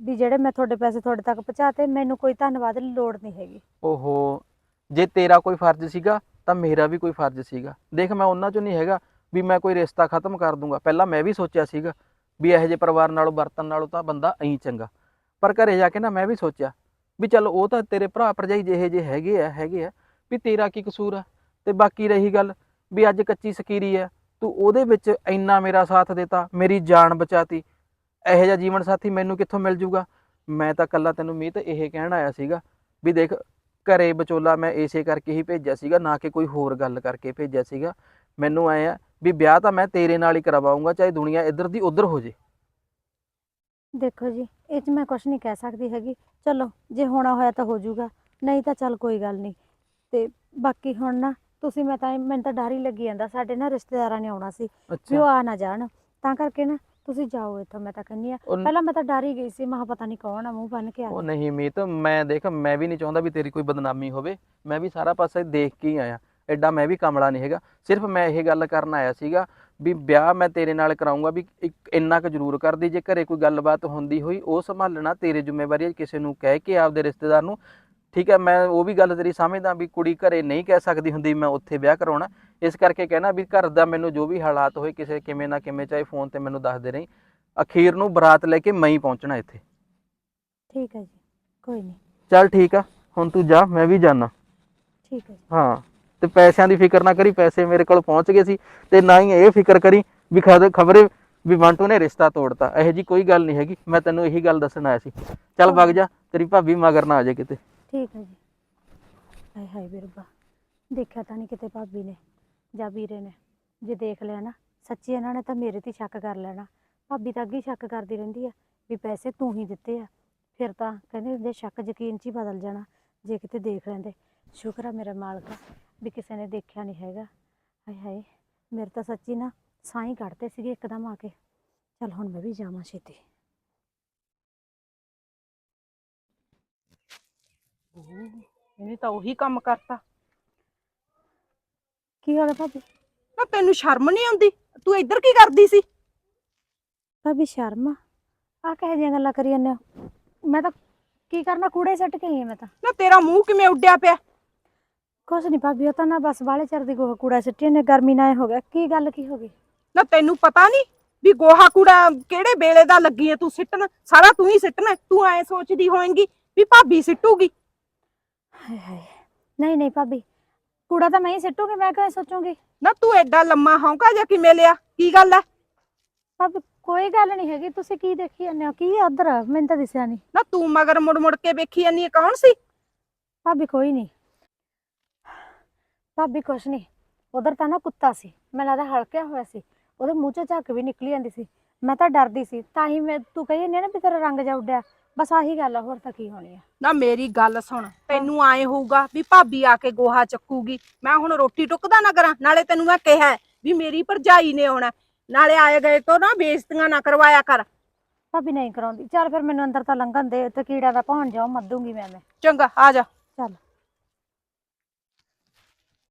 ਵੀ ਜਿਹੜੇ ਮੈਂ ਤੁਹਾਡੇ ਪੈਸੇ ਤੁਹਾਡੇ ਤੱਕ ਪਹੁੰਚਾਤੇ ਮੈਨੂੰ ਕੋਈ ਧੰਨਵਾਦ ਦੀ ਲੋੜ ਨਹੀਂ ਹੈਗੀ। ਓਹੋ ਜੇ ਤੇਰਾ ਕੋਈ ਫਰਜ਼ ਸੀਗਾ ਤਾਂ ਮੇਰਾ ਵੀ ਕੋਈ ਫਰਜ਼ ਸੀਗਾ। ਦੇਖ ਮੈਂ ਉਹਨਾਂ ਚੋਂ ਨਹੀਂ ਹੈਗਾ ਵੀ ਮੈਂ ਕੋਈ ਰਿਸ਼ਤਾ ਖਤਮ ਕਰ ਦੂੰਗਾ। ਪਹਿਲਾਂ ਮੈਂ ਵੀ ਸੋਚਿਆ ਸੀਗਾ ਵੀ ਇਹੋ ਜਿਹੇ ਪਰਿਵਾਰ ਨਾਲੋਂ ਵਰਤਨ ਨਾਲੋਂ ਤਾਂ ਬੰਦਾ ਐਂ ਚੰਗਾ। ਪਰ ਘਰੇ ਜਾ ਕੇ ਨਾ ਮੈਂ ਵੀ ਸੋਚਿਆ ਵੀ ਚੱਲ ਉਹ ਤਾਂ ਤੇਰੇ ਭਰਾ ਭਰਜਾਈ ਜਿਹੇ ਜਿਹੇ ਹੈਗੇ ਆ ਹੈਗੇ ਆ, ਵੀ ਤੇਰਾ ਕੀ ਕਸੂਰ ਆ? ਤੇ ਬਾਕੀ ਰਹੀ ਗੱਲ ਵੀ ਅੱਜ ਕੱਚੀ ਸਕੀਰੀ ਆ, ਤੂੰ ਉਹਦੇ ਵਿੱਚ ਇੰਨਾ ਮੇਰਾ ਸਾਥ ਦਿੱਤਾ, ਮੇਰੀ ਜਾਨ ਬਚਾਤੀ। ਇਹੋ ਜਿਹਾ ਜੀਵਨ ਸਾਥੀ ਮੈਨੂੰ ਕਿੱਥੋਂ ਮਿਲ ਜੂਗਾ? ਮੈਂ ਤਾਂ ਕੱਲਾ ਤੈਨੂੰ ਮੀਤ ਇਹ ਕਹਿਣ ਆਇਆ ਸੀਗਾ ਵੀ ਦੇਖ, ਘਰੇ ਵਿਚੋਲਾ ਮੈਂ ਇਸੇ ਕਰਕੇ ਹੀ ਭੇਜਿਆ ਸੀਗਾ, ਨਾ ਕਿ ਕੋਈ ਹੋਰ ਗੱਲ ਕਰਕੇ ਭੇਜਿਆ ਸੀਗਾ। ਮੈਨੂੰ ਐ ਆ ਵੀ ਵਿਆਹ ਤਾਂ ਮੈਂ ਤੇਰੇ ਨਾਲ ਹੀ ਕਰਵਾਉਂਗਾ ਚਾਹੇ ਦੁਨੀਆ ਇੱਧਰ ਦੀ ਉੱਧਰ ਹੋ ਜੇ। ਦੇਖੋ ਜੀ ਇਹ 'ਚ ਮੈਂ ਕੁਝ ਨਹੀਂ ਕਹਿ ਸਕਦੀ ਹੈਗੀ। ਚਲੋ ਜੇ ਹੋਣਾ ਹੋਇਆ ਤਾਂ ਹੋ ਜਾਊਗਾ ਨਹੀਂ ਤਾਂ ਚੱਲ ਕੋਈ ਗੱਲ ਨਹੀਂ। ਤੇ ਬਾਕੀ ਹੁਣ ਨਾ ਤੁਸੀਂ ਮੈਂ ਤਾਂ ਮੈਨੂੰ ਤਾਂ ਡਰ ਹੀ ਲੱਗੀ ਜਾਂਦਾ ਸਾਡੇ ਨਾ ਰਿਸ਼ਤੇਦਾਰਾਂ ਨੇ ਆਉਣਾ ਸੀ ਵੀ ਉਹ ਆ ਨਾ ਜਾਣ। ਤਾਂ ਕਰਕੇ ਨਾ ਤੁਸੀਂ ਜਾਓ ਇੱਥੋਂ ਮੈਂ ਤਾਂ ਕਹਿੰਦੀ ਆ ਉਹ- ਪਹਿਲਾਂ ਮੈਂ ਤਾਂ ਡਰ ਹੀ ਗਈ ਸੀ ਮਹਾ ਪਤਾ ਨਹੀਂ ਕੌਣ ਆ ਮੂੰਹ ਬੰਨ ਕੇ ਆ ਉਹ। ਨਹੀਂ ਮੀਤ ਮੈਂ ਦੇਖ ਮੈਂ ਵੀ ਨਹੀਂ ਚਾਹੁੰਦਾ ਵੀ ਤੇਰੀ ਕੋਈ ਬਦਨਾਮੀ ਹੋਵੇ। ਮੈਂ ਵੀ ਸਾਰਾ ਪਾਸੇ ਦੇਖ ਕੇ ਹੀ ਆਇਆ। ਐਡਾ ਮੈਂ ਵੀ ਕਮਲਾ ਨਹੀਂ ਹੈਗਾ। ਸਿਰਫ ਮੈਂ ਇਹ ਗੱਲ ਕਰਨ ਆਇਆ ਸੀਗਾ ਵੀ ਵਿਆਹ ਮੈਂ ਤੇਰੇ ਨਾਲ ਕਰਾਉਂਗਾ ਵੀ ਇੱਕ ਇੰਨਾ ਕੁ ਜ਼ਰੂਰ ਕਰਦੀ ਜੇ ਘਰੇ ਕੋਈ ਗੱਲਬਾਤ ਹੁੰਦੀ ਹੋਈ ਉਹ ਸੰਭਾਲਣਾ ਤੇਰੀ ਜ਼ਿੰਮੇਵਾਰੀ ਹੈ ਕਿਸੇ ਨੂੰ ਕਹਿ ਕੇ ਆਪਦੇ ਰਿਸ਼ਤੇਦਾਰ ਨੂੰ। ਠੀਕ ਹੈ ਮੈਂ ਉਹ ਵੀ ਗੱਲ ਤੇਰੀ ਸਮਝਦਾ ਵੀ ਕੁੜੀ ਘਰੇ ਨਹੀਂ ਕਹਿ ਸਕਦੀ ਹੁੰਦੀ ਮੈਂ ਉੱਥੇ ਵਿਆਹ ਕਰਾਉਣਾ। ਇਸ ਕਰਕੇ ਕਹਿਣਾ ਵੀ ਘਰ ਦਾ ਮੈਨੂੰ ਜੋ ਵੀ ਹਾਲਾਤ ਹੋਏ ਕਿਸੇ ਕਿਵੇਂ ਨਾ ਕਿਵੇਂ ਚਾਹੇ ਫੋਨ ਤੇ ਮੈਨੂੰ ਦੱਸਦੇ ਰਹੀ ਅਖੀਰ ਨੂੰ ਬਰਾਤ ਲੈ ਕੇ ਮੈਂ ਹੀ ਪਹੁੰਚਣਾ ਇੱਥੇ। ਠੀਕ ਹੈ ਜੀ ਕੋਈ ਨਹੀਂ। ਚੱਲ ਠੀਕ ਆ ਹੁਣ ਤੂੰ ਜਾ ਮੈਂ ਵੀ ਜਾਣਾ ਠੀਕ ਹੈ ਹਾਂ। ਤੇ ਪੈਸਿਆਂ ਦੀ ਫਿਕਰ ਨਾ ਕਰੀ, ਪੈਸੇ ਮੇਰੇ ਕੋਲ ਪਹੁੰਚ ਗਏ ਸੀ ਤੇ ਨਾ ਹੀ ਇਹ ਫਿਕਰ ਕਰੀ ਵੀ ਖਬਰੇ ਵੀ ਬੰਟੂ ਨੇ ਰਿਸ਼ਤਾ ਤੋੜਤਾ। ਇਹੋ ਜੀ ਕੋਈ ਗੱਲ ਨਹੀਂ ਹੈਗੀ, ਮੈਂ ਤੈਨੂੰ ਇਹੀ ਗੱਲ ਦੱਸਣ ਆਇਆ ਸੀ। ਚੱਲ ਵਗ ਜਾ, ਤੇਰੀ ਭਾਬੀ ਮਗਰ ਨਾ ਆ ਜਾਏ ਕਿਤੇ। ਠੀਕ ਹੈ ਜੀ। ਹਾਏ ਹਾਏ ਬਿਰਬਾ ਦੇਖਿਆ ਤਾਂ ਨਹੀਂ ਕਿਤੇ ਭਾਬੀ ਨੇ, ਜਾਂ ਵੀਰੇ ਨੇ। ਜੇ ਦੇਖ ਲਿਆ ਨਾ, ਸੱਚੀ ਇਹਨਾਂ ਨੇ ਤਾਂ ਮੇਰੇ ਤੇ ਹੀ ਸ਼ੱਕ ਕਰ ਲੈਣਾ। ਭਾਬੀ ਤਾਂ ਅੱਗੇ ਹੀ ਸ਼ੱਕ ਕਰਦੀ ਰਹਿੰਦੀ ਆ ਵੀ ਪੈਸੇ ਤੂੰ ਹੀ ਦਿੱਤੇ ਆ। ਫਿਰ ਤਾਂ ਕਹਿੰਦੇ ਹੁੰਦੇ ਸ਼ੱਕ ਯਕੀਨ 'ਚ ਹੀ ਬਦਲ ਜਾਣਾ, ਜੇ ਕਿਤੇ ਦੇਖ ਲੈਂਦੇ। ਸ਼ੁਕਰ ਆ ਮੇਰਾ ਮਾਲਕਾ ਵੀ ਕਿਸੇ ਨੇ ਦੇਖਿਆ ਨਹੀਂ ਹੈਗਾ। ਹਾਏ ਹਾਏ ਮੇਰੇ ਤਾਂ ਸੱਚੀ ਨਾ ਹੀ ਕੱਢਦੇ ਸੀਗੇ ਇੱਕਦਮ ਆ ਕੇ। ਚਲ ਹੁਣ ਮੈਂ ਵੀ ਜਾਵਾਂ ਛੇਤੀ। ਇਹਨੇ ਤਾਂ ਉਹੀ ਕੰਮ ਕਰਤਾ। ਕੀ ਹੋ ਗਿਆ ਭਾਬੀ? ਨਾ ਤੈਨੂੰ ਸ਼ਰਮ ਨਹੀਂ ਆਉਂਦੀ? ਤੂੰ ਇੱਧਰ ਕੀ ਕਰਦੀ ਸੀ? ਭਾਬੀ ਸ਼ਰਮਾ ਆ। ਕਹੇ ਜਿਹੀਆਂ ਗੱਲਾਂ ਕਰੀ ਜਾਂਦੇ ਹੋ? ਮੈਂ ਤਾਂ ਕੀ ਕਰਨਾ ਕੂੜੇ ਸੱਟ ਕੇ ਆਈ ਹਾਂ ਮੈਂ ਤਾਂ। ਨਾ ਤੇਰਾ ਮੂੰਹ ਕਿਵੇਂ ਉੱਡਿਆ ਪਿਆ? ਕੁਛ ਨਹੀਂ ਭਾਬੀ ਉਹ ਤਾਂ ਨਾ ਬਸ ਬਾਲੇ ਚਿਰ ਦੀ ਗੋਹਾ ਕੂੜਾ ਸਿੱਟੇ ਨੇ ਗਰਮੀ ਨਾਲ ਇਹ ਹੋ ਗਿਆ। ਕੀ ਗੱਲ ਕੀ ਹੋ ਗਈ? ਨਾ ਤੈਨੂੰ ਪਤਾ ਨਹੀਂ ਵੀ ਗੋਹਾ ਕੂੜਾ ਕਿਹੜੇ ਵੇਲੇ ਦਾ ਲੱਗੀ ਐ ਤੂੰ ਸਿੱਟਣ? ਸਾਰਾ ਤੂੰ ਹੀ ਸਿੱਟਣਾ ਤੂੰ ਐ ਸੋਚਦੀ ਹੋਏਂਗੀ ਵੀ ਭਾਬੀ ਸਿੱਟੂਗੀ। ਹਾਏ ਹਾਏ। ਨਹੀਂ ਨਹੀਂ ਭਾਬੀ ਕੂੜਾ ਤਾਂ ਮੈਂ ਹੀ ਸਿੱਟੂਗੀ ਮੈਂ ਕਿਵੇਂ ਸੋਚੂਗੀ? ਨਾ ਤੂੰ ਐਡਾ ਲੰਮਾ ਹੌਂਕਾ ਜਾਂ ਕਿਵੇਂ ਲਿਆ? ਕੀ ਗੱਲ ਐ? ਭਾਬੀ ਕੋਈ ਗੱਲ ਨਹੀਂ ਹੈਗੀ ਤੁਸੀਂ ਕੀ ਦੇਖੀ ਜਾਂਦੇ ਹੋ? ਕੀ ਉਧਰ? ਮੈਨੂੰ ਤਾਂ ਦਿਸਿਆ ਨਹੀਂ ਨਾ ਤੂੰ ਮਗਰ ਮੁੜ ਮੁੜ ਕੇ ਵੇਖੀ ਜਾਨੀ ਐ ਕੌਣ ਸੀ? ਭਾਬੀ ਕੋਈ ਨਹੀਂ ਭਾਬੀ ਕੁਛ ਨਹੀਂ ਉਧਰ ਤਾਂ ਨਾ ਕੁੱਤਾ ਸੀ ਮੈਨੂੰ ਲੱਗਦਾ ਹਲਕਿਆ ਹੋਇਆ ਸੀ ਉਹਦੇ ਮੂੰਹ ਚੋਂ ਝੱਗ ਵੀ ਨਿਕਲੀ ਜਾਂਦੀ ਸੀ ਮੈਂ ਤਾਂ ਡਰਦੀ ਸੀ ਤਾਂ ਹੀ ਮੈਂ ਤੂੰ ਕਹੀ ਜਾਂਦੀ ਆ ਨਾ ਵੀ ਤੇਰਾ ਰੰਗ ਜਾ ਉੱਡਿਆ ਬਸ ਆਹੀ ਗੱਲ ਆ ਹੋਰ ਤਾਂ ਕੀ ਹੋਣੀ ਆ। ਨਾ ਮੇਰੀ ਗੱਲ ਸੁਣ ਤੈਨੂੰ ਆਏ ਹੋਊਗਾ ਵੀ ਭਾਬੀ ਆ ਕੇ ਗੋਹਾ ਚੱਕੂਗੀ ਮੈਂ ਹੁਣ ਰੋਟੀ ਟੁੱਕਦਾ ਨਾ ਕਰਾਂ ਨਾਲੇ ਤੈਨੂੰ ਮੈਂ ਕਿਹਾ ਵੀ ਮੇਰੀ ਭਰਜਾਈ ਨੇ ਆਉਣਾ ਨਾਲੇ ਆਏ ਗਏ ਤੋਂ ਨਾ ਬੇਇੱਜ਼ਤੀਆਂ ਨਾ ਕਰਵਾਇਆ ਕਰ। ਭਾਬੀ ਨਹੀਂ ਕਰਾਉਂਦੀ ਚੱਲ ਫਿਰ ਮੈਨੂੰ ਅੰਦਰ ਤਾਂ ਲੰਘਣ ਦੇ ਤੇ ਕੀੜਾ ਦਾ ਪਹੁੰਚ ਜਾਓ ਮੱਦੂਗੀ ਮੈਂ ਮੈਂ। ਚੰਗਾ ਆ ਜਾ। ਚੱਲ।